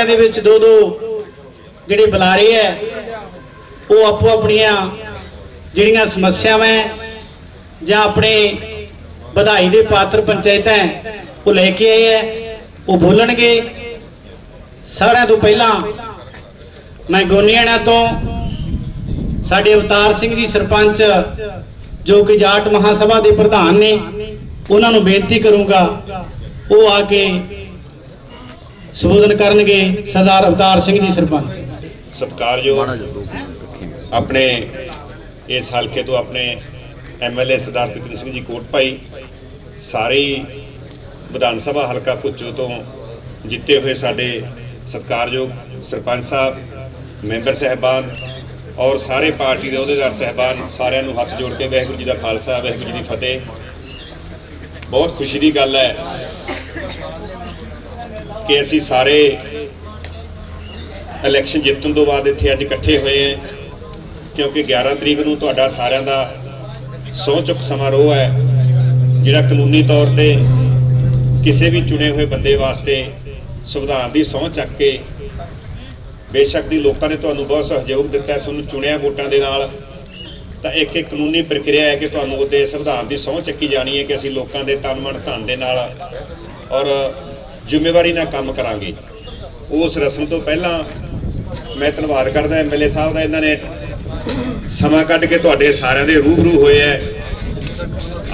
ਹਲਕਿਆਂ ਦੇ ਵਿੱਚ ਦੋ ਦੋ ਜਿਹੜੇ ਬੁਲਾਰੇ ਹੈ ਉਹ ਆਪੋ ਆਪਣੀਆਂ ਜਿਹੜੀਆਂ ਸਮੱਸਿਆਵਾਂ ਜਾਂ ਆਪਣੇ ਵਧਾਈ ਦੇ ਪਾਤਰ ਪੰਚਾਇਤਾਂ ਉਹ ਲੈ ਕੇ ਆਏ ਹੈ ਉਹ ਬੋਲਣਗੇ। ਸਾਰਿਆਂ ਤੋਂ ਪਹਿਲਾਂ ਮੈਂ ਗੋਨੀਆਣਾ ਤੋਂ ਸਾਡੇ ਅਵਤਾਰ ਸਿੰਘ ਜੀ ਸਰਪੰਚ, ਜੋ ਕਿ ਜਾਟ ਮਹਾਸਭਾ ਦੇ ਪ੍ਰਧਾਨ ਨੇ, ਉਹਨਾਂ ਨੂੰ ਬੇਨਤੀ ਕਰੂੰਗਾ, ਉਹ ਆ ਕੇ ਸੰਬੋਧਨ ਕਰਨਗੇ ਸਰਦਾਰ ਅਵਤਾਰ ਸਿੰਘ ਜੀ ਸਰਪੰਚ। ਸਤਿਕਾਰਯੋਗ ਆਪਣੇ ਇਸ ਹਲਕੇ ਤੋਂ ਆਪਣੇ ਐਮਐਲਏ ਸਰਦਾਰ ਪਿਤਰ ਸਿੰਘ ਜੀ ਕੋਟ ਭਾਈ ਸਾਰੇ ਵਿਧਾਨ ਸਭਾ ਹਲਕਾ ਪੁੱਚੋ ਤੋਂ ਜਿੱਤੇ ਹੋਏ ਸਾਡੇ ਸਤਿਕਾਰਯੋਗ ਸਰਪੰਚ ਸਾਹਿਬ ਮੈਂਬਰ ਸਹਿਬਾਨ ਔਰ ਸਾਰੇ ਪਾਰਟੀ ਦੇ ਅਹੁਦੇਦਾਰ ਸਹਿਬਾਨ ਸਾਰਿਆਂ ਨੂੰ ਹੱਥ ਜੋੜ ਕੇ ਵਾਹਿਗੁਰੂ ਜੀ ਦਾ ਖਾਲਸਾ ਵਾਹਿਗੁਰੂ ਜੀ ਦੀ ਫਤਿਹ। ਬਹੁਤ ਖੁਸ਼ੀ ਦੀ ਗੱਲ ਹੈ ਕਿ ਅਸੀਂ ਸਾਰੇ ਇਲੈਕਸ਼ਨ ਜਿੱਤਣ ਤੋਂ ਬਾਅਦ ਇੱਥੇ ਅੱਜ ਇਕੱਠੇ ਹੋਏ ਹਾਂ ਕਿਉਂਕਿ 11 ਤਰੀਕ ਨੂੰ ਤੁਹਾਡਾ ਸਾਰਿਆਂ ਦਾ ਸਹੁੰ ਚੁੱਕ ਸਮਾਰੋਹ ਹੈ ਜਿਹੜਾ ਕਾਨੂੰਨੀ ਤੌਰ ਤੇ ਕਿਸੇ ਵੀ ਚੁਣੇ ਹੋਏ ਬੰਦੇ ਵਾਸਤੇ ਸੰਵਿਧਾਨ ਦੀ ਸਹੁੰ ਚੱਕ ਕੇ ਬੇਸ਼ੱਕ ਦੀ ਲੋਕਾਂ ਨੇ ਤੁਹਾਨੂੰ ਬਹੁਤ ਸਹਿਯੋਗ ਦਿੱਤਾ ਹੈ, ਤੁਹਾਨੂੰ ਚੁਣਿਆ ਵੋਟਾਂ ਦੇ ਨਾਲ। ਤਾਂ ਇੱਕ ਇੱਕ ਕਾਨੂੰਨੀ ਪ੍ਰਕਿਰਿਆ ਹੈ ਕਿ ਤੁਹਾਨੂੰ ਉਹਦੇ ਸੰਵਿਧਾਨ ਦੀ ਸਹੁੰ ਚੱਕੀ ਜਾਣੀ ਹੈ ਕਿ ਅਸੀਂ ਲੋਕਾਂ ਦੇ ਤਨ ਮਨ ਧਨ ਦੇ ਨਾਲ ਔਰ ਜ਼ਿੰਮੇਵਾਰੀ ਨਾਲ ਕੰਮ ਕਰਾਂਗੇ। ਉਸ ਰਸਮ ਤੋਂ ਪਹਿਲਾਂ ਮੈਂ ਧੰਨਵਾਦ ਕਰਦਾ ਐਮਐਲਏ ਸਾਹਿਬ ਦਾ, ਇਹਨਾਂ ਨੇ ਸਮਾਂ ਕੱਢ ਕੇ ਤੁਹਾਡੇ ਸਾਰਿਆਂ ਦੇ ਰੂਬਰੂ ਹੋਏ ਹੈ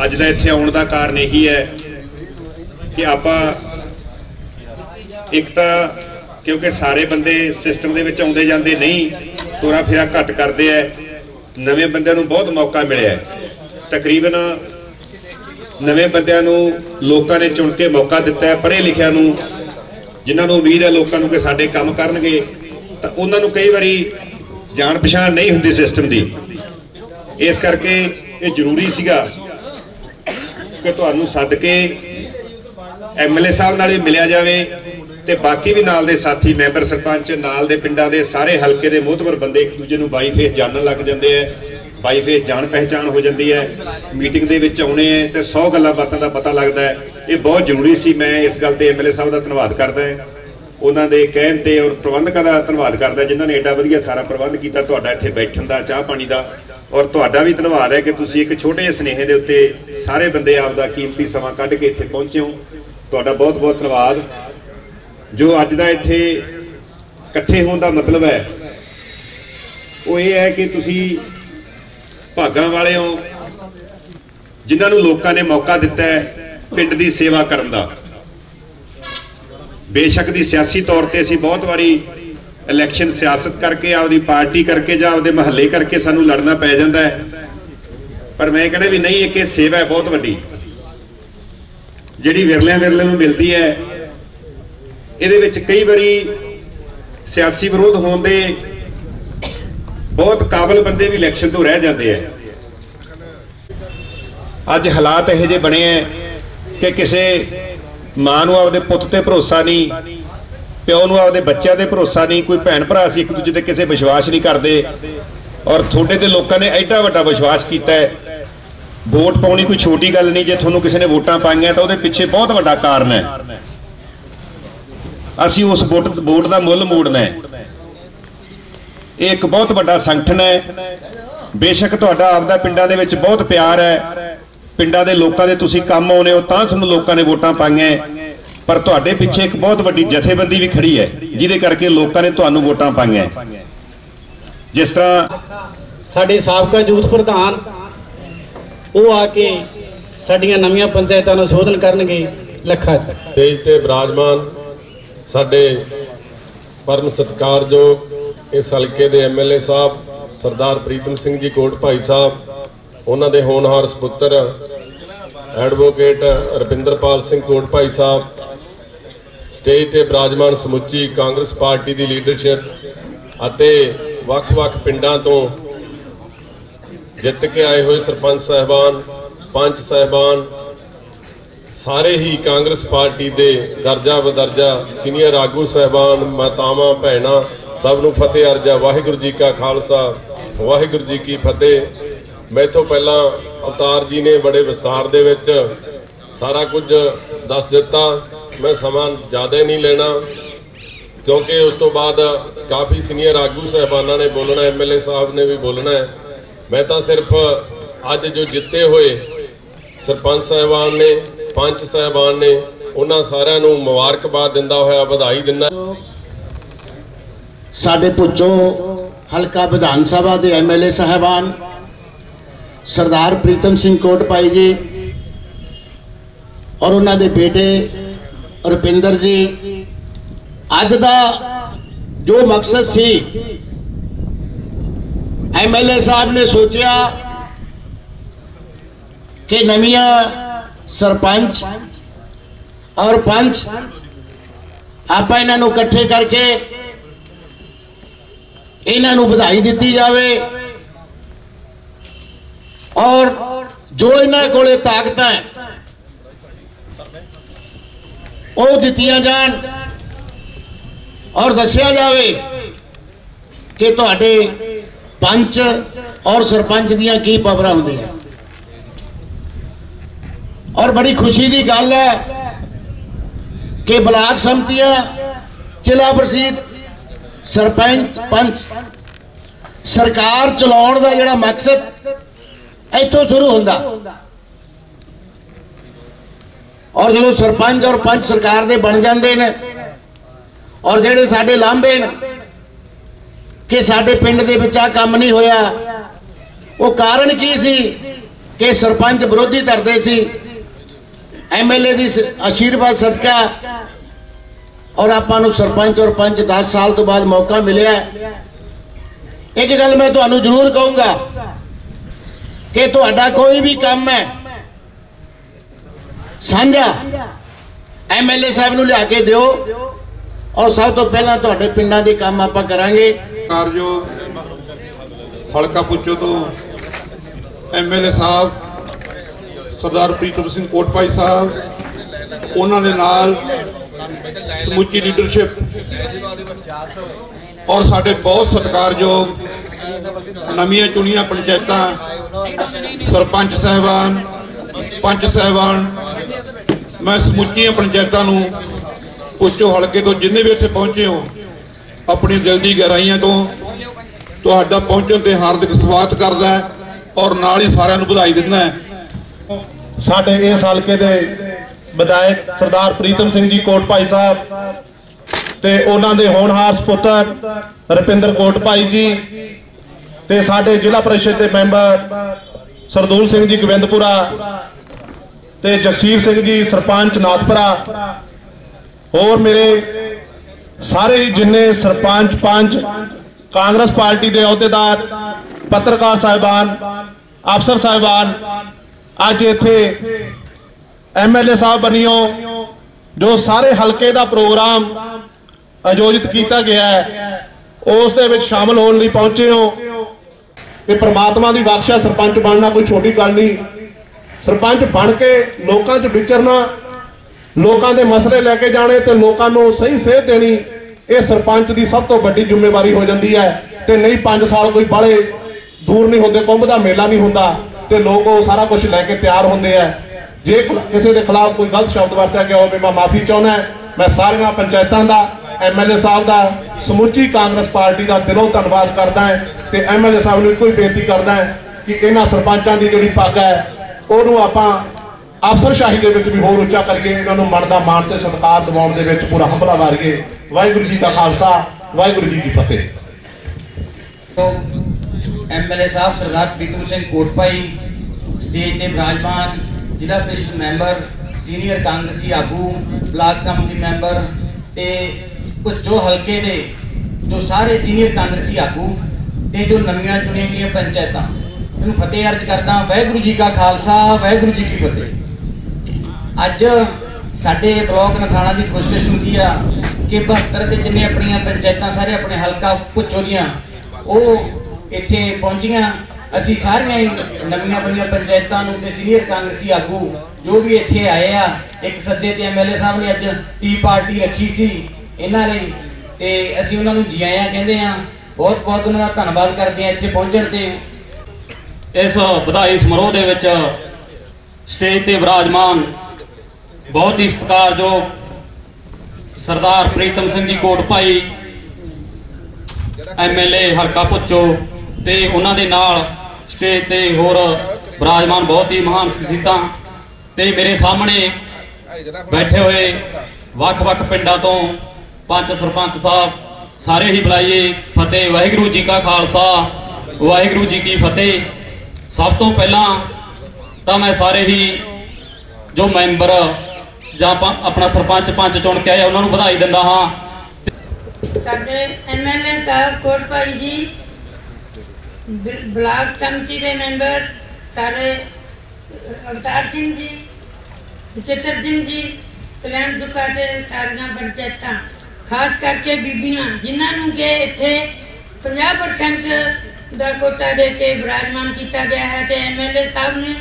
ਅੱਜ ਦਾ ਇੱਥੇ ਆਉਣ ਦਾ ਕਾਰਨ ਇਹੀ ਹੈ ਕਿ ਆਪਾਂ ਇੱਕ ਤਾਂ ਕਿਉਂਕਿ ਸਾਰੇ ਬੰਦੇ ਸਿਸਟਮ ਦੇ ਵਿੱਚ ਆਉਂਦੇ ਜਾਂਦੇ ਨਹੀਂ ਤੋਰਾ ਫੇਰਾ ਘੱਟ ਕਰਦੇ ਐ। ਨਵੇਂ ਬੰਦਿਆਂ ਨੂੰ ਬਹੁਤ ਮੌਕਾ ਮਿਲਿਆ ਤਕਰੀਬਨ ਨਵੇਂ ਬੰਦਿਆਂ ਨੂੰ ਲੋਕਾਂ ਨੇ ਚੁਣ ਕੇ ਮੌਕਾ ਦਿੱਤਾ ਹੈ, ਪੜ੍ਹੇ ਲਿਖਿਆਂ ਨੂੰ, ਜਿਨ੍ਹਾਂ ਨੂੰ ਉਮੀਦ ਹੈ ਲੋਕਾਂ ਨੂੰ ਕਿ ਸਾਡੇ ਕੰਮ ਕਰਨਗੇ, ਤਾਂ ਉਹਨਾਂ ਨੂੰ ਕਈ ਵਾਰੀ ਜਾਣ ਪਛਾਣ ਨਹੀਂ ਹੁੰਦੀ ਸਿਸਟਮ ਦੀ। ਇਸ ਕਰਕੇ ਇਹ ਜ਼ਰੂਰੀ ਸੀਗਾ ਕਿ ਤੁਹਾਨੂੰ ਸੱਦ ਕੇ ਐਮਐਲਏ ਸਾਹਿਬ ਨਾਲ ਵੀ ਮਿਲਿਆ ਜਾਵੇ ਤੇ ਬਾਕੀ ਵੀ ਨਾਲ ਦੇ ਸਾਥੀ, ਮੈਂਬਰ ਸਰਪੰਚ, ਨਾਲ ਦੇ ਪਿੰਡਾਂ ਦੇ ਸਾਰੇ ਹਲਕੇ ਦੇ ਮੋਹਤਵਰ ਬੰਦੇ ਇੱਕ ਦੂਜੇ ਨੂੰ ਬਾਈ ਫੇਸ ਜਾਣਨ ਲੱਗ ਜਾਂਦੇ ਐ ਬਾਈ ਫੇਸ ਜਾਣ ਪਹਿਚਾਣ ਹੋ ਜਾਂਦੀ ਹੈ, ਮੀਟਿੰਗ ਦੇ ਵਿੱਚ ਆਉਣੇ ਐ ਤੇ 100 ਗੱਲਾਂ ਬਾਤਾਂ ਦਾ ਪਤਾ ਲੱਗਦਾ ਹੈ। ਇਹ ਬਹੁਤ ਜ਼ਰੂਰੀ ਸੀ, ਮੈਂ ਇਸ ਗੱਲ ਤੇ ਐਮਐਲਏ ਸਾਹਿਬ ਦਾ ਧੰਨਵਾਦ ਕਰਦਾ ਹਾਂ। ਉਹਨਾਂ ਦੇ ਕਹਿਣ ਤੇ ਔਰ ਪ੍ਰਬੰਧਕਾਂ ਦਾ ਧੰਨਵਾਦ ਕਰਦਾ ਜਿਨ੍ਹਾਂ ਨੇ ਐਡਾ ਵਧੀਆ ਸਾਰਾ ਪ੍ਰਬੰਧ ਕੀਤਾ ਤੁਹਾਡਾ ਇੱਥੇ ਬੈਠਣ ਦਾ, ਚਾਹ ਪਾਣੀ ਦਾ। ਔਰ ਤੁਹਾਡਾ ਵੀ ਧੰਨਵਾਦ ਹੈ ਕਿ ਤੁਸੀਂ ਇੱਕ ਛੋਟੇ ਜਿਹੇ ਸੁਨੇਹੇ ਦੇ ਉੱਤੇ ਸਾਰੇ ਬੰਦੇ ਆਪ ਦਾ ਕੀਮਤੀ ਸਮਾਂ ਕੱਢ ਕੇ ਇੱਥੇ ਪਹੁੰਚੇ ਹੋ। ਤੁਹਾਡਾ ਬਹੁਤ ਬਹੁਤ ਧੰਨਵਾਦ। ਜੋ ਅੱਜ ਦਾ ਇੱਥੇ ਇਕੱਠੇ ਹੋਣ ਦਾ ਮਤਲਬ ਹੈ, ਉਹ ਇਹ ਹੈ ਕਿ ਤੁਸੀਂ ਭਾਗਾਂ ਵਾਲੇ ਹੋ ਜਿਨ੍ਹਾਂ ਨੂੰ ਲੋਕਾਂ ਨੇ ਮੌਕਾ ਦਿੱਤਾ ਹੈ ਪਿੰਡ ਦੀ ਸੇਵਾ ਕਰਨ ਦਾ। ਬੇਸ਼ੱਕ ਦੀ ਸਿਆਸੀ ਤੌਰ ਤੇ ਅਸੀਂ ਬਹੁਤ ਵਾਰੀ ਇਲੈਕਸ਼ਨ ਸਿਆਸਤ ਕਰਕੇ, ਆਪਦੀ ਪਾਰਟੀ ਕਰਕੇ ਜਾਂ ਆਪਦੇ ਮਹੱਲੇ ਕਰਕੇ ਸਾਨੂੰ ਲੜਨਾ ਪੈ ਜਾਂਦਾ ਹੈ। ਪਰ ਮੈਂ ਕਹਿੰਦਾ ਵੀ ਨਹੀਂ, ਇੱਕ ਇਹ ਸੇਵਾ ਹੈ ਬਹੁਤ ਵੱਡੀ। ਜਿਹੜੀ ਵਿਰਲਿਆਂ ਵਿਰਲਿਆਂ ਨੂੰ ਮਿਲਦੀ ਹੈ, ਇਹਦੇ ਵਿੱਚ ਕਈ ਵਾਰੀ ਸਿਆਸੀ ਵਿਰੋਧ ਹੋਣ ਦੇ ਬਹੁਤ ਕਾਬਲ ਬੰਦੇ ਵੀ ਇਲੈਕਸ਼ਨ ਤੋਂ ਰਹਿ ਜਾਂਦੇ ਆ। ਅੱਜ ਹਾਲਾਤ ਇਹੋ ਜਿਹੇ ਬਣੇ ਆ ਕਿ ਕਿਸੇ ਮਾਂ ਨੂੰ ਆਪਦੇ ਪੁੱਤ ਤੇ ਭਰੋਸਾ ਨਹੀਂ, ਪਿਓ ਨੂੰ ਆਪਦੇ ਬੱਚਿਆਂ ਤੇ ਭਰੋਸਾ ਨਹੀਂ, ਕੋਈ ਭੈਣ ਭਰਾ ਸੀ ਇੱਕ ਦੂਜੇ ਤੇ ਕਿਸੇ ਵਿਸ਼ਵਾਸ ਨਹੀਂ ਕਰਦੇ। ਔਰ ਤੁਹਾਡੇ ਤੇ ਲੋਕਾਂ ਨੇ ਐਡਾ ਵੱਡਾ ਵਿਸ਼ਵਾਸ ਕੀਤਾ ਹੈ। ਵੋਟ ਪਾਉਣੀ ਕੋਈ ਛੋਟੀ ਗੱਲ ਨਹੀਂ, ਜੇ ਤੁਹਾਨੂੰ ਕਿਸੇ ਨੇ ਵੋਟਾਂ ਪਾਈਆਂ ਤਾਂ ਉਹਦੇ ਪਿੱਛੇ ਬਹੁਤ ਵੱਡਾ ਕਾਰਨ ਹੈ। ਅਸੀਂ ਉਸ ਵੋਟ ਵੋਟ ਦਾ ਮੁੱਲ ਮੋੜਨਾ ਹੈ। ਇਹ ਇੱਕ ਬਹੁਤ ਵੱਡਾ ਸੰਗਠਨ ਹੈ ਬੇਸ਼ੱਕ ਤੁਹਾਡਾ ਆਪਦਾ ਪਿੰਡਾਂ ਦੇ ਵਿੱਚ ਬਹੁਤ ਪਿਆਰ ਹੈ ਪਿੰਡਾਂ ਦੇ ਲੋਕਾਂ ਦੇ ਤੁਸੀਂ ਕੰਮ ਆਉਨੇ ਹੋ ਤਾਂ ਤੁਹਾਨੂੰ ਲੋਕਾਂ ਨੇ ਵੋਟਾਂ ਪਾਈਆਂ। ਪਰ ਤੁਹਾਡੇ ਪਿੱਛੇ ਇੱਕ ਬਹੁਤ ਵੱਡੀ ਜਥੇਬੰਦੀ ਵੀ ਖੜੀ ਹੈ ਜਿਹਦੇ ਕਰਕੇ ਲੋਕਾਂ ਨੇ ਤੁਹਾਨੂੰ ਵੋਟਾਂ ਪਾਈਆਂ। ਜਿਸ ਤਰ੍ਹਾਂ ਸਾਡੇ ਸਾਬਕਾ ਯੂਥ ਪ੍ਰਧਾਨ ਉਹ ਆ ਕੇ ਸਾਡੀਆਂ ਨਵੀਆਂ ਪੰਚਾਇਤਾਂ ਨੂੰ ਸੰਬੋਧਨ ਕਰਨਗੇ ਲੱਖਾ ਜੀ ਤੇ ਬਿਰਾਜਮਾਨ ਸਾਡੇ ਪਰਮ ਸਤਿਕਾਰਯੋਗ ਇਸ ਹਲਕੇ ਦੇ ਐਮਐਲਏ ਸਾਹਿਬ, ਸਰਦਾਰ ਪ੍ਰੀਤਮ ਸਿੰਘ ਜੀ ਕੋਟ ਭਾਈ ਸਾਹਿਬ, ਉਹਨਾਂ ਦੇ ਹੋਣਹਾਰ ਸੁਪੁੱਤਰ, ਐਡਵੋਕੇਟ ਰਵਿੰਦਰਪਾਲ ਸਿੰਘ ਕੋਟ ਭਾਈ ਸਾਹਿਬ, ਸਟੇਜ ਤੇ ਬਰਾਜਮਾਨ ਸਮੁੱਚੀ ਕਾਂਗਰਸ ਪਾਰਟੀ ਦੀ ਲੀਡਰਸ਼ਿਪ ਅਤੇ ਵੱਖ-ਵੱਖ ਪਿੰਡਾਂ ਤੋਂ ਜਿੱਤ ਕੇ ਆਏ ਹੋਏ ਸਰਪੰਚ ਸਾਹਿਬਾਨ, ਪੰਚ ਸਾਹਿਬਾਨ, ਸਾਰੇ ਹੀ ਕਾਂਗਰਸ ਪਾਰਟੀ ਦੇ ਦਰਜਾ ਬਦਰਜਾ ਸੀਨੀਅਰ ਆਗੂ ਸਹਿਬਾਨ, ਮਾਤਾਵਾਂ, ਭੈਣਾਂ ਸਭ ਨੂੰ ਫਤਿਹ ਅਰਜਾ। ਵਾਹਿਗੁਰੂ ਜੀ ਕਾ ਖਾਲਸਾ, ਵਾਹਿਗੁਰੂ ਜੀ ਕੀ ਫਤਿਹ। ਮੈਥੋਂ ਪਹਿਲਾਂ ਅਵਤਾਰ ਜੀ ਨੇ ਬੜੇ ਵਿਸਤਾਰ ਦੇ ਵਿੱਚ ਸਾਰਾ ਕੁਝ ਦੱਸ ਦਿੱਤਾ। ਮੈਂ ਸਮਾਂ ਜ਼ਿਆਦਾ ਨਹੀਂ ਲੈਣਾ, ਕਿਉਂਕਿ ਉਸ ਤੋਂ ਬਾਅਦ ਕਾਫੀ ਸੀਨੀਅਰ ਆਗੂ ਸਹਿਬਾਨਾਂ ਨੇ ਬੋਲਣਾ ਐਮਐਲਏ ਸਾਹਿਬ ਨੇ ਵੀ ਬੋਲਣਾ ਹੈ। ਮੈਂ ਤਾਂ ਸਿਰਫ ਅੱਜ ਜੋ ਜਿੱਤੇ ਹੋਏ ਸਰਪੰਚ ਸਾਹਿਬਾਨ ਨੇ, ਪੰਚ ਸਾਹਿਬਾਨ ਨੇ, ਉਹਨਾਂ ਸਾਰਿਆਂ ਨੂੰ ਮੁਬਾਰਕਬਾਦ ਦਿੰਦਾ ਹੋਇਆ, ਵਧਾਈ ਦਿੰਦਾ। ਸਾਡੇ ਪੁੱਛੋ ਹਲਕਾ ਵਿਧਾਨ ਸਭਾ ਦੇ ਐਮਐਲਏ ਸਾਹਿਬਾਨ, ਸਰਦਾਰ ਪ੍ਰੀਤਮ ਸਿੰਘ ਕੋਟਪਾਈ ਜੀ ਔਰ ਉਹਨਾਂ ਦੇ ਬੇਟੇ ਰੁਪਿੰਦਰ ਜੀ। ਅੱਜ ਦਾ ਜੋ ਮਕਸਦ ਸੀ, ਐਮਐਲਏ ਸਾਹਿਬ ਨੇ ਸੋਚਿਆ ਕਿ ਨਵੀਆਂ ਸਰਪੰਚ ਔਰ ਪੰਚ ਆਪਾਂ ਇਹਨਾਂ ਨੂੰ ਇਕੱਠੇ ਕਰਕੇ ਇਹਨਾਂ ਨੂੰ ਵਧਾਈ ਦਿੱਤੀ ਜਾਵੇ। ਔਰ ਜੋ ਇਹਨਾਂ ਕੋਲੇ ਤਾਕਤਾਂ ਹੈ, ਉਹ ਦਿੱਤੀਆਂ ਜਾਣ ਔਰ ਦੱਸਿਆ ਜਾਵੇ ਕਿ ਤੁਹਾਡੇ ਪੰਚ ਔਰ ਸਰਪੰਚ ਦੀਆਂ ਕੀ ਪਾਵਰਾਂ ਹੁੰਦੀਆਂ। ਔਰ ਬੜੀ ਖੁਸ਼ੀ ਦੀ ਗੱਲ ਹੈ ਕਿ ਬਲਾਕ ਸੰਮਤੀਆਂ ਜ਼ਿਲ੍ਹਾ ਪ੍ਰਸੀਦ ਸਰਪੰਚ, ਪੰਚ। ਸਰਕਾਰ ਚਲਾਉਣ ਦਾ ਜਿਹੜਾ ਮਕਸਦ ਇੱਥੋਂ ਸ਼ੁਰੂ ਹੁੰਦਾ। ਔਰ ਜਦੋਂ ਸਰਪੰਚ ਔਰ ਪੰਚ ਸਰਕਾਰ ਦੇ ਬਣ ਜਾਂਦੇ ਨੇ, ਔਰ ਜਿਹੜੇ ਸਾਡੇ ਲਾਂਭੇ ਨੇ, ਕਿ ਸਾਡੇ ਪਿੰਡ ਦੇ ਵਿੱਚ ਆ ਕੰਮ ਨਹੀਂ ਹੋਇਆ, ਉਹ ਕਾਰਨ ਕੀ ਸੀ ਕਿ ਸਰਪੰਚ ਵਿਰੋਧੀ ਧਰਦੇ ਸੀ? ਐਮਐਲਏ ਦੀ ਸ- ਆਸ਼ੀਰਵਾਦ ਸਦਕਾ ਔਰ ਆਪਾਂ ਨੂੰ ਸਰਪੰਚ ਔਰ ਪੰਚ 10 ਸਾਲ ਤੋਂ ਬਾਅਦ ਮੌਕਾ ਮਿਲਿਆ ਇੱਕ ਗੱਲ ਮੈਂ ਤੁਹਾਨੂੰ ਜ਼ਰੂਰ ਕਹੂੰਗਾ ਕਿ ਤੁਹਾਡਾ ਕੋਈ ਵੀ ਕੰਮ ਹੈ, ਸਾਂਝਾ ਐਮਐਲਏ ਸਾਹਿਬ ਨੂੰ ਲਿਆ ਕੇ ਦਿਓ ਔਰ ਸਭ ਤੋਂ ਪਹਿਲਾਂ ਤੁਹਾਡੇ ਪਿੰਡਾਂ ਦੇ ਕੰਮ ਆਪਾਂ ਕਰਾਂਗੇ। ਕਾਰਜੋਗ ਹਲਕਾ ਪੁੱਛੋ ਤੋਂ ਐਮਐਲਏ ਸਾਹਿਬ, ਸਰਦਾਰ ਪ੍ਰੀਤਮ ਸਿੰਘ ਕੋਟਪਾਈ ਸਾਹਿਬ, ਉਹਨਾਂ ਦੇ ਨਾਲ ਸਮੁੱਚੀ ਲੀਡਰਸ਼ਿਪ ਔਰ ਸਾਡੇ ਬਹੁਤ ਸਤਿਕਾਰਯੋਗ ਨਵੀਆਂ ਚੁਣੀਆਂ ਪੰਚਾਇਤਾਂ ਸਰਪੰਚ ਸਾਹਿਬਾਨ ਪੰਚ ਸਾਹਿਬਾਨ ਮੈਂ ਸਮੁੱਚੀਆਂ ਪੰਚਾਇਤਾਂ ਨੂੰ ਪੁੱਛੋ ਹਲਕੇ ਤੋਂ ਜਿੰਨੇ ਵੀ ਇੱਥੇ ਪਹੁੰਚੇ ਹੋ ਆਪਣੀ ਦਿਲ ਦੀ ਗਹਿਰਾਈਆਂ ਤੋਂ ਤੁਹਾਡਾ ਪਹੁੰਚਣ ਤੇ ਹਾਰਦਿਕ ਸਵਾਗਤ ਕਰਦਾ ਹੈ ਔਰ ਨਾਲ ਹੀ ਸਾਰਿਆਂ ਨੂੰ ਵਧਾਈ ਦਿੰਦਾ ਸਾਡੇ ਇਸ ਹਲਕੇ ਦੇ ਵਿਧਾਇਕ ਸਰਦਾਰ ਪ੍ਰੀਤਮ ਸਿੰਘ ਜੀ ਕੋਟਭਾਈ ਸਾਹਿਬ ਤੇ ਉਹਨਾਂ ਦੇ ਹੋਣਹਾਰ ਸੁਪੁੱਤਰ ਰੁਪਿੰਦਰ ਕੋਟਭਾਈ ਜੀ ਤੇ ਸਾਡੇ ਜ਼ਿਲ੍ਹਾ ਪਰਿਸ਼ਦ ਦੇ ਮੈਂਬਰ ਸਰਦੂਲ ਸਿੰਘ ਜੀ ਗੋਬਿੰਦਪੁਰਾ ਤੇ ਜਗਸੀਰ ਸਿੰਘ ਜੀ ਸਰਪੰਚ ਨਾਥਪੁਰਾ। ਹੋਰ ਮੇਰੇ ਸਾਰੇ ਹੀ ਜਿੰਨੇ ਸਰਪੰਚ ਪੰਚ, ਕਾਂਗਰਸ ਪਾਰਟੀ ਦੇ ਅਹੁਦੇਦਾਰ, ਪੱਤਰਕਾਰ ਸਾਹਿਬਾਨ, ਅਫਸਰ ਸਾਹਿਬਾਨ, ਅੱਜ ਇੱਥੇ ਐਮਐਲਏ ਸਾਹਿਬ ਬਣਿਓ, ਜੋ ਸਾਰੇ ਹਲਕੇ ਦਾ ਪ੍ਰੋਗਰਾਮ ਆਯੋਜਿਤ ਕੀਤਾ ਗਿਆ ਹੈ, ਉਸ ਦੇ ਵਿੱਚ ਸ਼ਾਮਲ ਹੋਣ ਲਈ ਪਹੁੰਚੇ ਹੋ। ਕਿ ਪ੍ਰਮਾਤਮਾ ਦੀ ਬਖਸ਼ਿਸ਼ ਸਰਪੰਚ ਬਣਨਾ ਕੋਈ ਛੋਟੀ ਗੱਲ ਨਹੀਂ। ਸਰਪੰਚ ਬਣ ਕੇ ਲੋਕਾਂ 'ਚ ਵਿਚਰਨਾ, ਲੋਕਾਂ ਦੇ ਮਸਲੇ ਲੈ ਕੇ ਜਾਣੇ ਤੇ ਲੋਕਾਂ ਨੂੰ ਸਹੀ ਸੇਧ ਦੇਣੀ, ਇਹ ਸਰਪੰਚ ਦੀ ਸਭ ਤੋਂ ਵੱਡੀ ਜ਼ਿੰਮੇਵਾਰੀ ਹੋ ਜਾਂਦੀ ਹੈ। ਤੇ ਨਹੀਂ 5 ਸਾਲ ਕੋਈ ਬਾਲੇ ਦੂਰ ਨਹੀਂ ਹੁੰਦੇ, ਕੁੰਭ ਦਾ ਮੇਲਾ ਨਹੀਂ ਹੁੰਦਾ, ਤੇ ਲੋਕ ਉਹ ਸਾਰਾ ਕੁਝ ਲੈ ਕੇ ਤਿਆਰ ਹੁੰਦੇ ਆ। ਜੇ ਕਿਸੇ ਦੇ ਖਿਲਾਫ ਕੋਈ ਗਲਤ ਸ਼ਬਦ ਵਰਤਿਆ ਗਿਆ ਹੋਵੇ, ਮੈਂ ਮਾਫੀ ਚਾਹੁੰਦਾ ਮੈਂ ਸਾਰੀਆਂ ਪੰਚਾਇਤਾਂ ਦਾ ਐਮਐਲਏ ਸਾਹਿਬ ਦਾ, ਸਮੁੱਚੀ ਕਾਂਗਰਸ ਪਾਰਟੀ ਦਾ ਦਿਲੋਂ ਧੰਨਵਾਦ ਕਰਦਾ ਹਾਂ ਤੇ ਐਮਐਲਏ ਸਾਹਿਬ ਨੂੰ ਇੱਕੋ ਹੀ ਬੇਨਤੀ ਕਰਦਾ ਹਾਂ ਕਿ ਇਹਨਾਂ ਸਰਪੰਚਾਂ ਦੀ ਜਿਹੜੀ ਪੱਗ ਹੈ, ਉਹਨੂੰ ਆਪਾਂ ਅਫਸਰਸ਼ਾਹੀ ਦੇ ਵਿੱਚ ਵੀ ਹੋਰ ਉੱਚਾ ਕਰਕੇ ਇਹਨਾਂ ਨੂੰ ਮਨ ਦਾ ਮਾਣ ਤੇ ਸਤਿਕਾਰ ਦਿਵਾਉਣ ਦੇ ਵਿੱਚ ਪੂਰਾ ਹਮਲਾ ਵਾਰੀਏ। ਵਾਹਿਗੁਰੂ ਜੀ ਦਾ ਖਾਲਸਾ, ਵਾਹਿਗੁਰੂ ਜੀ ਕੀ ਫਤਿਹ। ਐਮਐਲਏ ਸਾਹਿਬ ਸਰਦਾਰ ਪ੍ਰੀਤਮ ਸਿੰਘ ਕੋਟਪਾਈ ਸਟੇਜ ਤੇ ਵਿਰਾਜਮਾਨ ਜ਼ਿਲ੍ਹਾ ਪ੍ਰੀਸ਼ਦ ਮੈਂਬਰ, ਸੀਨੀਅਰ ਕਾਂਗਰਸੀ ਆਗੂ, ਬਲਾਕ ਸਮਿਤੀ ਮੈਂਬਰ ਤੇ ਕੁਝੋ ਹਲਕੇ ਦੇ ਜੋ ਸਾਰੇ ਸੀਨੀਅਰ ਕਾਂਗਰਸੀ ਆਗੂ ਤੇ ਜੋ ਨਵੀਆਂ ਚੁਣੀਆਂ ਗਈਆਂ ਪੰਚਾਇਤਾਂ। ਨੂੰ ਫਤਿਹ ਅਰਜ ਕਰਦਾ ਵਾਹਿਗੁਰੂ ਜੀ ਕਾ ਖਾਲਸਾ, ਵਾਹਿਗੁਰੂ ਜੀ ਕੀ ਫਤਿਹ। ਅੱਜ ਸਾਡੇ ਬਲਾਕ ਨਥਾਣਾ ਦੀ ਖੁਸ਼ਕਿਸਮਤੀ ਆ ਕਿ 72 ਤੇ ਜਿੰਨੇ ਆਪਣੀਆਂ ਪੰਚਾਇਤਾਂ ਸਾਰੇ ਆਪਣੇ ਹਲਕਾ ਪੁੱਛੋ ਦੀਆਂ, ਉਹ ਇੱਥੇ ਪਹੁੰਚੀਆਂ। ਅਸੀਂ ਸਾਰੀਆਂ ਹੀ ਨਵੀਆਂ ਬਣੀਆਂ ਪੰਚਾਇਤਾਂ ਨੂੰ ਤੇ ਸੀਨੀਅਰ ਕਾਂਗਰਸੀ ਆਗੂ ਜੋ ਵੀ ਇੱਥੇ ਆਏ ਆ, ਇੱਕ ਸੱਦੇ ਤੇ ਐਮਐਲਏ ਸਾਹਿਬ ਨੇ ਅੱਜ ਟੀ ਪਾਰਟੀ ਰੱਖੀ ਸੀ ਇਹਨਾਂ ਲਈ ਤੇ ਅਸੀਂ ਉਹਨਾਂ ਨੂੰ ਜੀ ਆਇਆਂ ਕਹਿੰਦੇ ਆ ਬਹੁਤ ਬਹੁਤ ਉਹਨਾਂ ਦਾ ਧੰਨਵਾਦ ਕਰਦੇ ਆ ਇੱਥੇ ਪਹੁੰਚਣ ਤੇ। ਇਸ ਵਧਾਈ ਸਮਾਰੋਹ ਦੇ ਵਿੱਚ ਸਟੇਜ ਤੇ ਵਿਰਾਜਮਾਨ ਬਹੁਤ ਹੀ ਸਤਿਕਾਰਯੋਗ ਸਰਦਾਰ ਪ੍ਰੀਤਮ ਸਿੰਘ ਜੀ ਕੋਟ ਭਾਈ ਐਮਐਲਏ ਹਲਕਾ ਪੁੱਚੋ ਤੇ ਉਹਨਾਂ ਦੇ ਨਾਲ ਸਟੇਜ ਤੇ ਹੋਰ ਵਿਰਾਜਮਾਨ ਬਹੁਤ ਹੀ ਮਹਾਨ ਸ਼ਖਸੀਅਤਾਂ ਤੇ ਮੇਰੇ ਸਾਹਮਣੇ ਬੈਠੇ ਹੋਏ ਵੱਖ-ਵੱਖ ਪਿੰਡਾਂ ਤੋਂ ਪੰਚ ਸਰਪੰਚ ਸਾਹਿਬ, ਸਾਰੇ ਹੀ ਬੁਲਾਈਏ ਫਤਿਹ, ਵਾਹਿਗੁਰੂ ਜੀ ਕਾ ਖਾਲਸਾ, ਵਾਹਿਗੁਰੂ ਜੀ ਕੀ ਫਤਿਹ। ਸਭ ਤੋਂ ਪਹਿਲਾਂ ਤਾਂ ਮੈਂ ਸਾਰੇ ਹੀ ਜੋ ਮੈਂਬਰ ਜਾਂ ਆਪਣਾ ਸਰਪੰਚ ਪੰਚ ਚੁਣ ਕੇ ਆਏ, ਉਹਨਾਂ ਨੂੰ ਵਧਾਈ ਦਿੰਦਾ ਹਾਂ। ਸਾਡੇ ਐਮਐਲਏ ਸਾਹਿਬ ਕੋਟਪਾਈ ਜੀ ਬਲਾਕ ਸਮਿਤੀ ਦੇ ਮੈਂਬਰ ਸਾਰੇ ਅਵਤਾਰ ਸਿੰਘ ਜੀ ਚਿੱਤਰ ਸਿੰਘ ਜੀ, ਕਲਿਆਣ ਸੁੱਕਾ ਤੇ ਸਾਰੀਆਂ ਪੰਚਾਇਤਾਂ, ਖਾਸ ਕਰਕੇ ਬੀਬੀਆਂ, ਜਿਨ੍ਹਾਂ ਨੂੰ ਕਿ ਇੱਥੇ 50% ਦਾ ਕੋਟਾ ਦੇ ਕੇ ਬਿਰਾਜਮਾਨ ਕੀਤਾ ਗਿਆ ਹੈ ਤੇ ਐਮਐਲਏ ਸਾਹਿਬ ਨੇ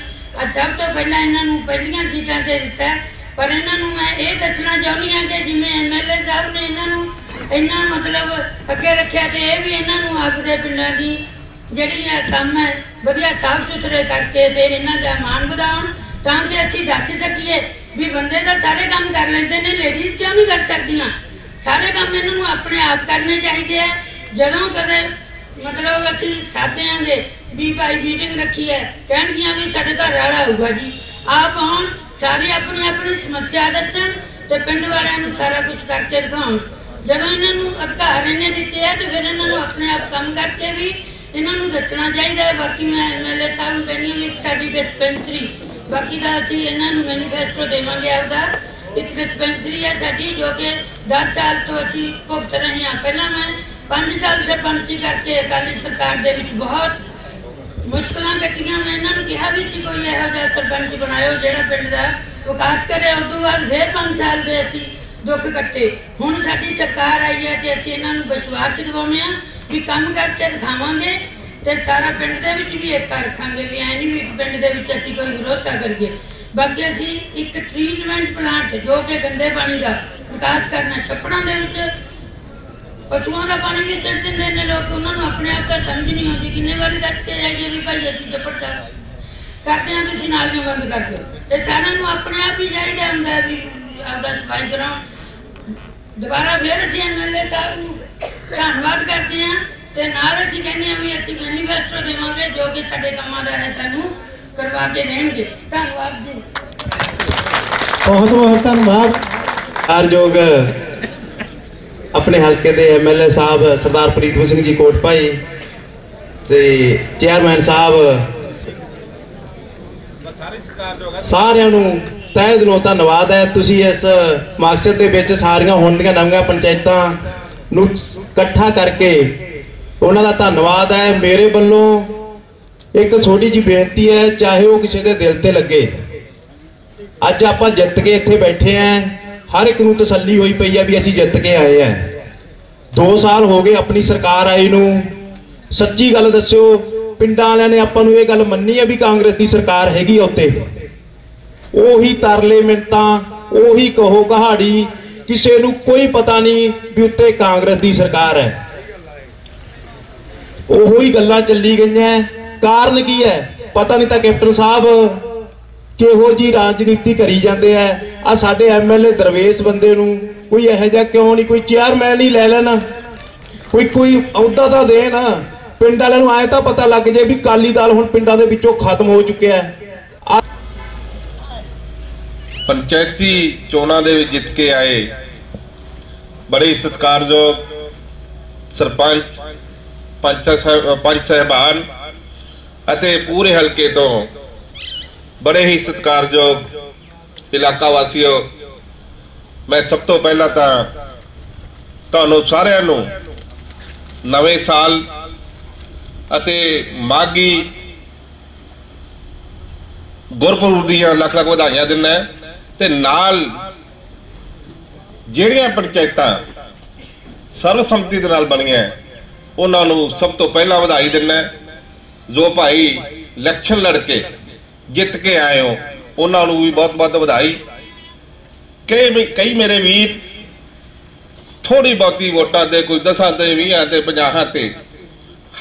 ਸਭ ਤੋਂ ਪਹਿਲਾਂ ਇਹਨਾਂ ਨੂੰ ਪਹਿਲੀਆਂ ਸੀਟਾਂ ਤੇ ਦਿੱਤਾ ਪਰ ਇਹਨਾਂ ਨੂੰ ਮੈਂ ਇਹ ਦੱਸਣਾ ਚਾਹੁੰਦੀ ਹਾਂ ਕਿ ਜਿਵੇਂ ਐਮਐਲਏ ਸਾਹਿਬ ਨੇ ਇਹਨਾਂ ਨੂੰ ਇੰਨਾ ਮਤਲਬ ਅੱਗੇ ਰੱਖਿਆ ਤੇ ਇਹ ਵੀ ਇਹਨਾਂ ਨੂੰ ਆਪਦੇ ਪਿੰਡਾਂ ਦੀ ਜਿਹੜੀ ਇਹ ਕੰਮ ਹੈ, ਵਧੀਆ ਸਾਫ਼ ਸੁਥਰੇ ਕਰਕੇ ਤੇ ਇਹਨਾਂ ਦਾ ਮਾਣ ਵਧਾਉਣ, ਤਾਂ ਕਿ ਅਸੀਂ ਦੱਸ ਸਕੀਏ ਵੀ ਬੰਦੇ ਤਾਂ ਸਾਰੇ ਕੰਮ ਕਰ ਲੈਂਦੇ ਨੇ ਲੇਡੀਜ਼ ਕਿਉਂ ਨਹੀਂ ਕਰ ਸਕਦੀਆਂ? ਸਾਰੇ ਕੰਮ ਇਹਨਾਂ ਨੂੰ ਆਪਣੇ ਆਪ ਕਰਨੇ ਚਾਹੀਦੇ ਆ। ਜਦੋਂ ਕਦੇ ਮਤਲਬ ਅਸੀਂ ਸਾਦੇ ਦੇ ਵੀ ਭਾਈ ਮੀਟਿੰਗ ਰੱਖੀ ਹੈ, ਕਹਿਣਗੀਆਂ ਵੀ ਸਾਡੇ ਘਰ ਵਾਲਾ ਆਊਗਾ ਜੀ। ਆਪ ਆਉਣ, ਸਾਰੇ ਆਪਣੀ ਆਪਣੀ ਸਮੱਸਿਆ ਦੱਸਣ ਤੇ ਪਿੰਡ ਵਾਲਿਆਂ ਨੂੰ ਸਾਰਾ ਕੁਝ ਕਰਕੇ ਦਿਖਾਉਣ। ਜਦੋਂ ਇਹਨਾਂ ਨੂੰ ਅਧਿਕਾਰ ਇਹਨੇ ਦਿੱਤੇ ਆ, ਤੇ ਫਿਰ ਇਹਨਾਂ ਨੂੰ ਆਪਣੇ ਆਪ ਕੰਮ ਕਰਕੇ ਵੀ ਇਹਨਾਂ ਨੂੰ ਦੱਸਣਾ ਚਾਹੀਦਾ ਹੈ। ਬਾਕੀ ਮੈਂ ਐਮਐਲਏ ਸਾਹਿਬ ਨੂੰ ਕਹਿੰਦੀ ਹਾਂ ਵੀ ਇੱਕ ਸਾਡੀ ਡਿਸਪੈਂਸਰੀ ਬਾਕੀ ਦਾ ਅਸੀਂ ਇਹਨਾਂ ਨੂੰ ਮੈਨੀਫੈਸਟੋ ਦੇਵਾਂਗੇ ਆਪਦਾ। ਇੱਕ ਡਿਸਪੈਂਸਰੀ ਹੈ ਸਾਡੀ ਜੋ ਕਿ 10 ਸਾਲ ਤੋਂ ਅਸੀਂ ਭੁਗਤ ਰਹੇ ਹਾਂ। ਪਹਿਲਾਂ ਮੈਂ 5 ਸਾਲ ਸਰਪੰਚੀ ਕਰਕੇ ਅਕਾਲੀ ਸਰਕਾਰ ਦੇ ਵਿੱਚ ਬਹੁਤ ਮੁਸ਼ਕਲਾਂ ਕੱਟੀਆਂ। ਮੈਂ ਇਹਨਾਂ ਨੂੰ ਕਿਹਾ ਵੀ ਸੀ ਕੋਈ ਇਹੋ ਜਿਹਾ ਸਰਪੰਚ ਬਣਾਇਓ ਜਿਹੜਾ ਪਿੰਡ ਦਾ ਵਿਕਾਸ ਕਰੇ। ਉਸ ਤੋਂ ਬਾਅਦ ਫਿਰ 5 ਸਾਲ ਦੇ ਅਸੀਂ ਦੁੱਖ ਕੱਟੇ। ਹੁਣ ਸਾਡੀ ਸਰਕਾਰ ਆਈ ਹੈ ਤੇ ਅਸੀਂ ਇਹਨਾਂ ਨੂੰ ਵਿਸ਼ਵਾਸ ਦਿਵਾਉਂਦੇ ਹਾਂ। ਵੀ ਕੰਮ ਕਰਕੇ ਦਿਖਾਵਾਂਗੇ ਤੇ ਸਾਰਾ ਪਿੰਡ ਦੇ ਵਿੱਚ ਵੀ ਏਕਾ ਰੱਖਾਂਗੇ ਵੀ ਐ ਨਹੀਂ ਵੀ ਪਿੰਡ ਦੇ ਵਿੱਚ ਅਸੀਂ ਕੋਈ ਵਿਰੋਧਤਾ ਕਰੀਏ। ਬਾਕੀ ਅਸੀਂ ਇੱਕ ਟ੍ਰੀਟਮੈਂਟ ਪਲਾਂਟ ਜੋ ਕਿ ਗੰਦੇ ਪਾਣੀ ਦਾ ਵਿਕਾਸ ਕਰਨਾ ਛੱਪੜਾਂ ਦੇ ਵਿੱਚ, ਪਸ਼ੂਆਂ ਦਾ ਪਾਣੀ ਵੀ ਸਿੱਟ ਦਿੰਦੇ ਨੇ ਲੋਕ, ਉਹਨਾਂ ਨੂੰ ਆਪਣੇ ਆਪ ਤਾਂ ਸਮਝ ਨਹੀਂ ਆਉਂਦੀ, ਕਿੰਨੇ ਵਾਰੀ ਦੱਸ ਕੇ ਜਾਈਏ ਵੀ ਭਾਈ ਅਸੀਂ ਛੱਪੜ ਸਾਫ਼ ਕਰਦੇ ਹਾਂ, ਤੁਸੀਂ ਨਾਲੀਆਂ ਬੰਦ ਕਰ ਦਿਓ। ਇਹ ਸਾਰਿਆਂ ਨੂੰ ਆਪਣੇ ਆਪ ਹੀ ਚਾਹੀਦਾ ਹੁੰਦਾ ਵੀ ਆਪਦਾ ਸਫ਼ਾਈ ਕਰਾਉਣ। ਦੁਬਾਰਾ ਫਿਰ ਅਸੀਂ ਐਮਐਲਏ ਸਾਹਿਬ ਨੂੰ ਧੰਨਵਾਦ ਕਰਦੇ ਹਾਂ ਤੇ ਨਾਲ ਅਸੀਂ ਕਹਿੰਦੇ ਹਾਂ ਵੀ ਅਸੀਂ ਮੈਨੀਫੈਸਟੋ ਦੇਵਾਂਗੇ ਜੋ ਕਿ ਸਾਡੇ ਕੰਮਾਂ ਦਾ ਹੈ ਸਾਨੂੰ ਕਰਵਾ ਕੇ ਦੇਣਗੇ। ਧੰਨਵਾਦ ਜੀ। ਬਹੁਤ ਬਹੁਤ ਧੰਨਵਾਦ। ਆਰਯੋਗ ਆਪਣੇ ਹਲਕੇ ਦੇ ਐਮਐਲਏ ਸਾਹਿਬ ਸਰਦਾਰ ਪ੍ਰੀਤਮ ਸਿੰਘ ਜੀ ਕੋਟਪਾਈ ਤੇ ਚੇਅਰਮੈਨ ਸਾਹਿਬ ਸਾਰਿਆਂ ਨੂੰ ਤਹਿ ਦਿਲੋਂ ਧੰਨਵਾਦ ਹੈ। ਤੁਸੀਂ ਇਸ ਮਕਸਦ ਦੇ ਵਿੱਚ ਸਾਰੀਆਂ ਹੁਣ ਦੀਆਂ ਨਵੀਆਂ ਪੰਚਾਇਤਾਂ ਨੂੰ ਇਕੱਠਾ ਕਰਕੇ ਉਹਨਾਂ ਦਾ ਧੰਨਵਾਦ ਹੈ। ਮੇਰੇ ਵੱਲੋਂ ਇੱਕ ਛੋਟੀ ਜੀ ਬੇਨਤੀ ਹੈ, ਚਾਹੇ ਉਹ ਕਿਸੇ ਦੇ ਦਿਲ ਤੇ ਲੱਗੇ। ਅੱਜ ਆਪਾਂ ਜਿੱਤ ਕੇ ਇੱਥੇ ਬੈਠੇ ਆਂ ਹਰ ਇੱਕ ਨੂੰ ਤਸੱਲੀ ਹੋਈ ਪਈ ਆ ਵੀ ਅਸੀਂ ਜਿੱਤ ਕੇ ਆਏ ਆਂ 2 ਸਾਲ ਹੋ ਗਏ ਆਪਣੀ ਸਰਕਾਰ ਆਈ ਨੂੰ। ਸੱਚੀ ਗੱਲ ਦੱਸਿਓ, ਪਿੰਡਾਂ ਵਾਲਿਆਂ ਨੇ ਆਪਾਂ ਨੂੰ ਇਹ ਗੱਲ ਮੰਨੀ ਆ ਵੀ ਕਾਂਗਰਸ ਦੀ ਸਰਕਾਰ ਹੈਗੀ ਆ ਉੱਤੇ। ਉਹੀ ਤਰਲੇ ਮਿੰਟਾਂ ਉਹੀ ਕਹੋ ਕਹਾੜੀ ਕਿਸੇ ਨੂੰ ਕੋਈ ਪਤਾ ਨਹੀਂ ਵੀ ਉੱਤੇ ਕਾਂਗਰਸ ਦੀ ਸਰਕਾਰ ਹੈ। ਉਹੋ ਹੀ ਗੱਲਾਂ ਚੱਲੀ ਗਈਆਂ। ਕਾਰਨ ਕੀ ਹੈ? ਪਤਾ ਨਹੀਂ ਤਾਂ ਕੈਪਟਨ ਸਾਹਿਬ ਕਿਹੋ ਜੀ ਰਾਜਨੀਤੀ ਕਰੀ ਜਾਂਦੇ ਆ। ਆ ਸਾਡੇ ਐਮਐਲਏ ਦਰਵੇਸ਼ ਬੰਦੇ ਨੂੰ ਕੋਈ ਇਹੋ ਜਿਹਾ ਕਿਉਂ ਨਹੀਂ? ਕੋਈ ਚੇਅਰਮੈਨ ਹੀ ਲੈ ਲੈਣਾ। ਕੋਈ ਕੋਈ ਅਹੁਦਾ ਤਾਂ ਦੇਣ। ਪਿੰਡ ਵਾਲਿਆਂ ਨੂੰ ਆਏ ਤਾਂ ਪਤਾ ਲੱਗ ਜੇ ਵੀ ਕਾਲੀ ਦਾਲ ਹੁਣ ਪਿੰਡਾਂ ਦੇ ਵਿੱਚੋਂ ਖਤਮ ਹੋ ਚੁੱਕਿਆ ਹੈ। ਪੰਚਾਇਤੀ ਚੋਣਾਂ ਦੇ ਵਿੱਚ ਜਿੱਤ ਕੇ ਆਏ ਬੜੇ ਹੀ ਸਤਿਕਾਰਯੋਗ ਸਰਪੰਚ, ਪੰਚ ਸਾਹਿਬ, ਪੰਚ ਸਾਹਿਬਾਨ ਅਤੇ ਪੂਰੇ ਹਲਕੇ ਤੋਂ ਬੜੇ ਹੀ ਸਤਿਕਾਰਯੋਗ ਇਲਾਕਾ ਵਾਸੀਓ, ਮੈਂ ਸਭ ਤੋਂ ਪਹਿਲਾਂ ਤਾਂ ਤੁਹਾਨੂੰ ਸਾਰਿਆਂ ਨੂੰ ਨਵੇਂ ਸਾਲ ਅਤੇ ਮਾਗੀ ਗੁਰਪੁਰਬ ਦੀਆਂ ਲੱਖ ਲੱਖ ਵਧਾਈਆਂ ਦਿੰਦਾ ਤੇ ਨਾਲ ਜਿਹੜੀਆਂ ਪੰਚਾਇਤਾਂ ਸਰਵਸੰਮਤੀ ਦੇ ਨਾਲ ਬਣੀਆਂ ਉਹਨਾਂ ਨੂੰ ਸਭ ਤੋਂ ਪਹਿਲਾਂ ਵਧਾਈ ਦਿੰਦਾ ਜੋ ਭਾਈ ਇਲੈਕਸ਼ਨ ਲੜ ਕੇ ਜਿੱਤ ਕੇ ਆਏ ਹੋ, ਉਹਨਾਂ ਨੂੰ ਵੀ ਬਹੁਤ ਬਹੁਤ ਵਧਾਈ। ਕਈ ਵੀ- ਕਈ ਮੇਰੇ ਵੀਰ ਥੋੜੀ ਬਹੁਤੀ ਵੋਟਾਂ ਤੇ ਕੋਈ 10 ਤੇ 20 ਤੇ 50 ਤੇ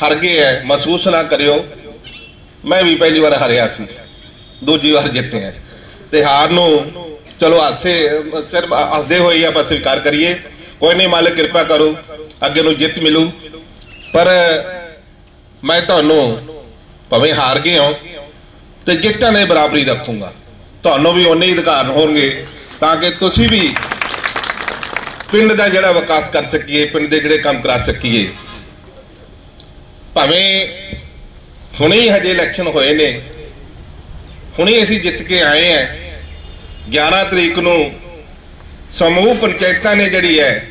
ਹਰ ਗਏ ਐ ਮਹਿਸੂਸ ਨਾ ਕਰਿਓ। ਮੈਂ ਵੀ ਪਹਿਲੀ ਵਾਰ ਹਾਰਿਆ ਸੀ, ਦੂਜੀ ਵਾਰ ਜਿੱਤੇ ਆ ਤੇ ਹਾਰ ਨੂੰ ਚਲੋ ਹਾਸੇ ਸਿਰ ਹੱਸਦੇ ਹੋਏ ਆਪਾਂ ਸਵੀਕਾਰ ਕਰੀਏ। ਕੋਈ ਨਹੀਂ ਮਾਲਕ ਕਿਰਪਾ ਕਰੋ, ਅੱਗੇ ਨੂੰ ਜਿੱਤ ਮਿਲੂ। ਪਰ ਮੈਂ ਤੁਹਾਨੂੰ ਭਾਵੇਂ ਹਾਰ ਗਏ ਹਾਂ ਤੇ ਜਿੱਤਾਂ ਦੇ ਬਰਾਬਰੀ ਰੱਖੂੰਗਾ। ਤੁਹਾਨੂੰ ਵੀ ਓਨੇ ਹੀ ਅਧਿਕਾਰ ਹੋਣਗੇ ਤਾਂ ਕਿ ਤੁਸੀਂ ਵੀ ਪਿੰਡ ਦਾ ਜਿਹੜਾ ਵਿਕਾਸ ਕਰ ਸਕੀਏ, ਪਿੰਡ ਦੇ ਜਿਹੜੇ ਕੰਮ ਕਰਾ ਸਕੀਏ। ਭਾਵੇਂ ਹੁਣੇ ਹੀ ਹਜੇ ਇਲੈਕਸ਼ਨ ਹੋਏ ਨੇ ਹੁਣੇ ਅਸੀਂ ਜਿੱਤ ਕੇ ਆਏ ਆ 11 ਤਰੀਕ ਨੂੰ ਸਮੂਹ ਪੰਚਾਇਤਾਂ ਨੇ ਜਿਹੜੀ ਹੈ,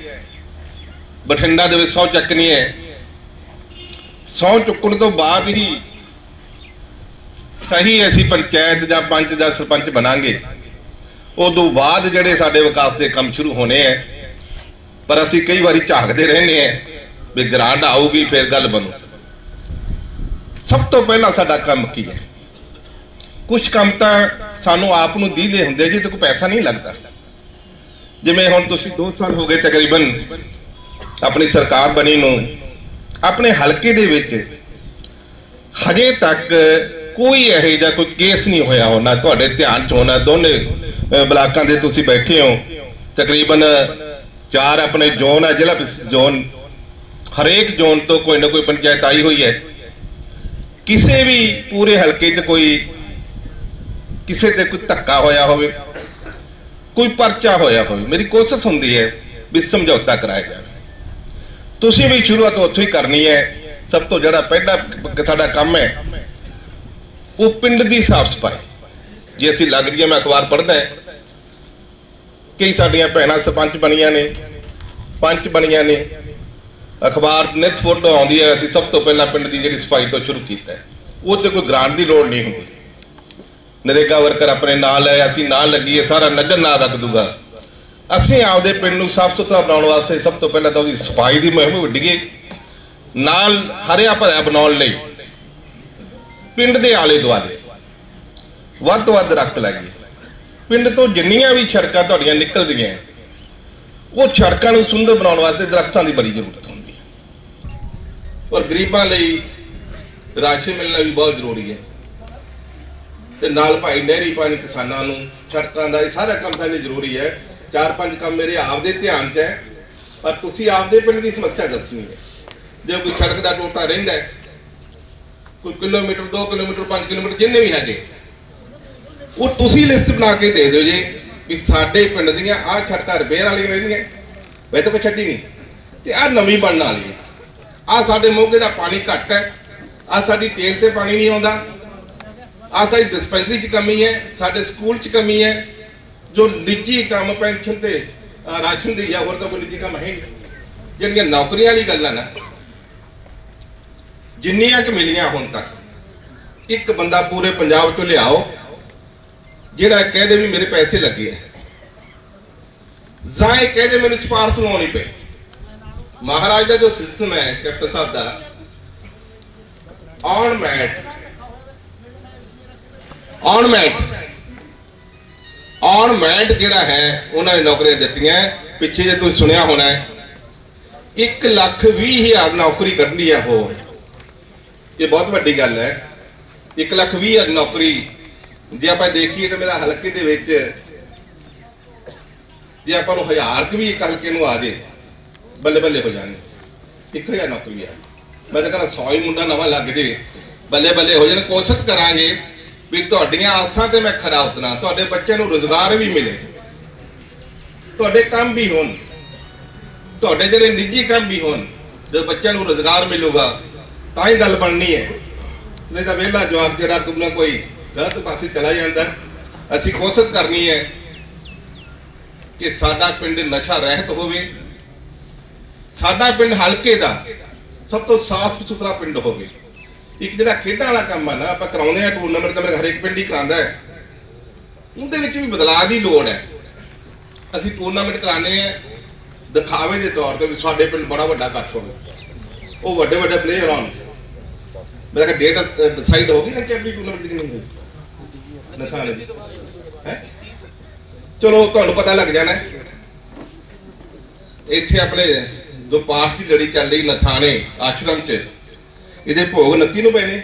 ਬਠਿੰਡਾ ਦੇ ਵਿੱਚ ਸੌ ਚੱਕਣੀ ਹੈ। ਸੌ ਚੁੱਕਣ ਤੋਂ ਬਾਅਦ ਹੀ ਸਹੀ ਅਸੀਂ ਪੰਚਾਇਤ ਜਾਂ ਪੰਚ ਜਾਂ ਸਰਪੰਚ ਬਣਾਂਗੇ। ਉਦੋਂ ਬਾਅਦ ਜਿਹੜੇ ਸਾਡੇ ਵਿਕਾਸ ਦੇ ਕੰਮ ਸ਼ੁਰੂ ਹੋਣੇ ਐ ਪਰ ਅਸੀਂ ਕਈ ਵਾਰੀ ਝਾਕਦੇ ਰਹਿੰਦੇ ਐ ਵੀ ਗ੍ਰਾਂਟ ਆਊਗੀ, ਫਿਰ ਗੱਲ ਬਣੂ। ਸਭ ਤੋਂ ਪਹਿਲਾਂ ਸਾਡਾ ਕੰਮ ਕੀ ਹੈ? ਕੁਝ ਕੰਮ ਤਾਂ ਸਾਨੂੰ ਆਪ ਨੂੰ ਦੀਦੇ ਹੁੰਦੇ ਜੀ ਤੇ ਕੋਈ ਪੈਸਾ ਨਹੀਂ ਲੱਗਦਾ। ਜਿਵੇਂ ਹੁਣ ਤੁਸੀਂ 2 ਸਾਲ ਹੋ ਗਏ ਤਕਰੀਬਨ ਆਪਣੀ ਸਰਕਾਰ ਬਣੀ ਨੂੰ, ਆਪਣੇ ਹਲਕੇ ਦੇ ਵਿੱਚ ਹਜੇ ਤੱਕ ਕੋਈ ਇਹੋ ਜਿਹਾ ਕੋਈ ਕੇਸ ਨਹੀਂ ਹੋਇਆ ਹੋਣਾ, ਤੁਹਾਡੇ ਧਿਆਨ ਚ ਹੋਣਾ, ਦੋਨੇ ਬਲਾਕਾਂ ਦੇ ਤੁਸੀਂ ਬੈਠੇ ਹੋ। ਤਕਰੀਬਨ ਚਾਰ ਆਪਣੇ ਜ਼ੋਨ ਹੈ ਜ਼ਿਲ੍ਹਾ ਜ਼ੋਨ, ਹਰੇਕ ਜ਼ੋਨ ਤੋਂ ਕੋਈ ਨਾ ਕੋਈ ਪੰਚਾਇਤ ਆਈ ਹੋਈ ਹੈ। ਕਿਸੇ ਵੀ ਪੂਰੇ ਹਲਕੇ 'ਚ ਕੋਈ ਕਿਸੇ ਤੇ ਕੋਈ ਧੱਕਾ ਹੋਇਆ ਹੋਵੇ, ਕੋਈ ਪਰਚਾ ਹੋਇਆ ਹੋਵੇ, ਮੇਰੀ ਕੋਸ਼ਿਸ਼ ਹੁੰਦੀ ਹੈ ਵੀ ਸਮਝੌਤਾ ਕਰਾਇਆ ਜਾਵੇ। ਤੁਸੀਂ ਵੀ ਸ਼ੁਰੂਆਤ ਉੱਥੋਂ ਹੀ ਕਰਨੀ ਹੈ। ਸਭ ਤੋਂ ਜਿਹੜਾ ਪਹਿਲਾ ਸਾਡਾ ਕੰਮ ਹੈ, ਉਹ ਪਿੰਡ ਦੀ ਸਾਫ਼ ਸਫ਼ਾਈ। ਜੇ ਅਸੀਂ ਲੱਗ ਜੀਏ ਮੈਂ ਅਖਬਾਰ ਪੜ੍ਹਦਾ ਹੈ, ਕਈ ਸਾਡੀਆਂ ਭੈਣਾਂ ਸਰਪੰਚ ਬਣੀਆਂ ਨੇ, ਪੰਚ ਬਣੀਆਂ ਨੇ। ਅਖਬਾਰ 'ਚ ਨਿਤ ਫੋਟੋ ਆਉਂਦੀ ਹੈ, ਅਸੀਂ ਸਭ ਤੋਂ ਪਹਿਲਾਂ ਪਿੰਡ ਦੀ ਜਿਹੜੀ ਸਫ਼ਾਈ ਤੋਂ ਸ਼ੁਰੂ ਕੀਤਾ ਉਹ ਤੇ ਕੋਈ ਗ੍ਰਾਂਟ ਦੀ ਲੋੜ ਨਹੀਂ ਹੁੰਦੀ। ਨਰੇਗਾ ਵਰਕਰ ਆਪਣੇ ਨਾਲ ਹੈ ਅਸੀਂ ਨਾਲ ਲੱਗੀਏ ਸਾਰਾ ਨਗਰ ਨਾਲ ਰੱਖ ਦੂਗਾ। ਅਸੀਂ ਆਪਦੇ ਪਿੰਡ ਨੂੰ ਸਾਫ਼ ਸੁਥਰਾ ਬਣਾਉਣ ਵਾਸਤੇ ਸਭ ਤੋਂ ਪਹਿਲਾਂ ਤਾਂ ਉਹਦੀ ਸਫ਼ਾਈ ਦੀ ਮੁਹਿੰਮ ਵਿੱਢੀਏ, ਨਾਲ ਹਰਿਆ ਭਰਿਆ ਬਣਾਉਣ ਲਈ ਪਿੰਡ ਦੇ ਆਲੇ ਦੁਆਲੇ ਵੱਧ ਤੋਂ ਵੱਧ ਰੱਖ ਲਾਈਏ ਪਿੰਡ ਤੋਂ ਜਿੰਨੀਆਂ ਵੀ ਸੜਕਾਂ ਤੁਹਾਡੀਆਂ ਨਿਕਲਦੀਆਂ, ਉਹ ਸੜਕਾਂ ਨੂੰ ਸੁੰਦਰ ਬਣਾਉਣ ਵਾਸਤੇ ਦਰਖਤਾਂ ਦੀ ਬੜੀ ਜ਼ਰੂਰਤ ਹੁੰਦੀ ਹੈ। ਔਰ ਗਰੀਬਾਂ ਲਈ ਰਾਸ਼ਨ ਮਿਲਣਾ ਵੀ ਬਹੁਤ ਜ਼ਰੂਰੀ ਹੈ। ਤੇ ਨਾਲ ਭਾਈ ਨਹਿਰੀ ਪਾਣੀ ਕਿਸਾਨਾਂ ਨੂੰ, ਸੜਕਾਂ ਦਾ, ਇਹ ਸਾਰਾ ਕੰਮ ਸਾਡੇ ਲਈ ਜ਼ਰੂਰੀ ਹੈ। ਚਾਰ ਪੰਜ ਕੰਮ ਮੇਰੇ ਆਪਦੇ ਧਿਆਨ 'ਚ ਹੈ, ਪਰ ਤੁਸੀਂ ਆਪਦੇ ਪਿੰਡ ਦੀ ਸਮੱਸਿਆ ਦੱਸਣੀ ਹੈ। ਜੇ ਕੋਈ ਸੜਕ ਦਾ ਟੋਟਾ ਰਹਿੰਦਾ ਕੋਈ ਕਿਲੋਮੀਟਰ 2 ਕਿਲੋਮੀਟਰ 5 ਕਿਲੋਮੀਟਰ, ਜਿੰਨੇ ਵੀ ਹੈਗੇ, ਉਹ ਤੁਸੀਂ ਲਿਸਟ ਬਣਾ ਕੇ ਦੇ ਦਿਓ ਜੇ ਵੀ ਸਾਡੇ ਪਿੰਡ ਦੀਆਂ ਆਹ ਸੜਕਾਂ ਰਿਪੇਅਰ ਵਾਲੀਆਂ ਰਹਿੰਦੀਆਂ ਵੈ ਤਾਂ ਕੋਈ ਛੱਡੀ ਨਹੀਂ। ਤੇ ਆਹ ਨਵੀਂ ਬਣਨ ਵਾਲੀ ਹੈ। ਆਹ ਸਾਡੇ ਮੋਗੇ ਦਾ ਪਾਣੀ ਘੱਟ ਹੈ। ਆਹ ਸਾਡੀ ਟੇਲ ਤੇ ਪਾਣੀ ਨਹੀਂ ਆਉਂਦਾ। ਆਹ ਸਾਡੀ ਡਿਸਪੈਂਸਰੀ 'ਚ ਕਮੀ ਹੈ, ਸਾਡੇ ਸਕੂਲ 'ਚ ਕਮੀ ਹੈ, ਜੋ ਨਿੱਜੀ ਕੰਮ ਪੈਨਸ਼ਨ ਤੇ ਰਾਸ਼ਨ ਦੀ ਜਾਂ ਹੋਰ ਤਾਂ ਕੋਈ ਨਿੱਜੀ ਕੰਮ ਹੈ ਨਹੀਂ। ਜਿਹੜੀਆਂ ਨੌਕਰੀਆਂ ਵਾਲੀ ਗੱਲਾਂ ਨਾ, ਜਿੰਨੀਆਂ ਕੁ ਮਿਲੀਆਂ ਹੁਣ ਤੱਕ, ਇੱਕ ਬੰਦਾ ਪੂਰੇ ਪੰਜਾਬ 'ਚੋਂ ਲਿਆਓ, ਜਿਹੜਾ ਇਹ ਕਹਦੇ ਵੀ ਮੇਰੇ ਪੈਸੇ ਲੱਗੇ ਆ। ਜਾਂ ਇਹ ਕਹਦੇ ਮੈਨੂੰ ਸਿਫਾਰਸ਼ ਲਾਉਣੀ ਪਈ ਮਹਾਰਾਜ ਦਾ ਜੋ ਸਿਸਟਮ ਹੈ, ਕੈਪਟਨ ਸਾਹਿਬ ਦਾ ਔਨ ਮੈਟ ਔਨ ਮੈਟ ਔਨ ਮੈਟ ਜਿਹੜਾ ਹੈ, ਉਹਨਾਂ ਨੇ ਨੌਕਰੀਆਂ ਦਿੱਤੀਆਂ। ਪਿੱਛੇ ਜੇ ਤੁਸੀਂ ਸੁਣਿਆ ਹੋਣਾ ਹੈ 1 ਲੱਖ 20 ਹਜ਼ਾਰ ਨੌਕਰੀ ਕੱਢਣੀ ਹੈ ਹੋਰ। ਇਹ ਬਹੁਤ ਵੱਡੀ ਗੱਲ ਹੈ। 1 ਲੱਖ 20 ਹਜ਼ਾਰ ਨੌਕਰੀ, ਜੇ ਆਪਾਂ ਦੇਖੀਏ ਤਾਂ ਮੇਰਾ ਹਲਕੇ ਦੇ ਵਿੱਚ, ਜੇ ਆਪਾਂ ਨੂੰ ਹਜ਼ਾਰ ਕੁ ਵੀ ਇੱਕ ਹਲਕੇ ਨੂੰ ਆ ਜੇ, ਬੱਲੇ ਬੱਲੇ ਹੋ ਜਾਣੇ। 1000 ਨੌਕਰੀ ਆ। ਮੈਂ ਤਾਂ ਕਹਿੰਦਾ 100 ਹੀ ਮੁੰਡਾ ਨਵਾਂ ਲੱਗ ਜੇ, ਬੱਲੇ ਬੱਲੇ ਹੋ ਜਾਣ, ਕੋਸ਼ਿਸ਼ ਕਰਾਂਗੇ। ਵੀ ਤੁਹਾਡੀਆਂ ਆਸਾਂ ਤੇ ਮੈਂ ਖਰਾ ਉਤਰਾਂ, ਤੁਹਾਡੇ ਬੱਚਿਆਂ ਨੂੰ ਰੋਜ਼ਗਾਰ ਵੀ ਮਿਲੇ। ਤੁਹਾਡੇ ਕੰਮ ਵੀ ਹੋਣ। ਤੁਹਾਡੇ ਜਿਹੜੇ ਨਿੱਜੀ ਕੰਮ ਵੀ ਹੋਣ ਜਦੋਂ ਬੱਚਿਆਂ ਨੂੰ ਰੋਜ਼ਗਾਰ ਮਿਲੂਗਾ, ਤਾਂ ਹੀ ਗੱਲ ਬਣਨੀ ਹੈ। ਨਹੀਂ ਤਾਂ ਵਿਹਲਾ ਜਵਾਬ ਜਿਹੜਾ ਕੋਈ ਨਾ ਕੋਈ ਗਲਤ ਪਾਸੇ ਚਲਾ ਜਾਂਦਾ। ਅਸੀਂ ਕੋਸ਼ਿਸ਼ ਕਰਨੀ ਹੈ ਕਿ ਸਾਡਾ ਪਿੰਡ ਨਸ਼ਾ ਰਹਿਤ ਹੋਵੇ। ਸਾਡਾ ਪਿੰਡ ਹਲਕੇ ਦਾ ਸਭ ਤੋਂ ਸਾਫ਼ ਸੁਥਰਾ ਪਿੰਡ ਹੋਵੇ। ਇੱਕ ਜਿਹੜਾ ਖੇਡਾਂ ਵਾਲਾ ਕੰਮ ਆ ਨਾ ਆਪਾਂ ਕਰਾਉਂਦੇ ਆ ਟੂਰਨਾਮੈਂਟ ਤਾਂ ਮੇਰੇ ਹਰੇਕ ਪਿੰਡ ਹੀ ਕਰਾਉਂਦਾ ਹੈ ਉਹਦੇ ਵਿੱਚ ਵੀ ਬਦਲਾਅ ਦੀ ਲੋੜ ਹੈ ਅਸੀਂ ਟੂਰਨਾਮੈਂਟ ਕਰਾਉਂਦੇ ਆ ਦਿਖਾਵੇ ਦੇ ਤੌਰ ਤੇ ਵੀ ਸਾਡੇ ਪਿੰਡ ਬੜਾ ਵੱਡਾ ਇਕੱਠ ਹੋਵੇ ਉਹ ਵੱਡੇ ਵੱਡੇ ਪਲੇਅਰ ਆਉਣ ਮੇਰਾ ਕਿ ਡੇਟ ਡਿਸਾਈਡ ਹੋ ਗਈ ਨਾ ਕਿ ਆਪਣੀ ਟੂਰਨਾਮੈਂਟ ਦੀ ਕਿੰਨੀ ਹੋਈ ਨਥਾਣੇ ਦੀ ਹੈ ਚਲੋ ਤੁਹਾਨੂੰ ਪਤਾ ਲੱਗ ਜਾਣਾ ਹੈ। ਇੱਥੇ ਆਪਣੇ ਜੋ ਪਾਠ ਦੀ ਲੜੀ ਚੱਲ ਰਹੀ ਨਥਾਣੇ ਆਸ਼ਰਮ 'ਚ ਇਹਦੇ ਭੋਗ 29 ਨੂੰ ਪੈਣੇ।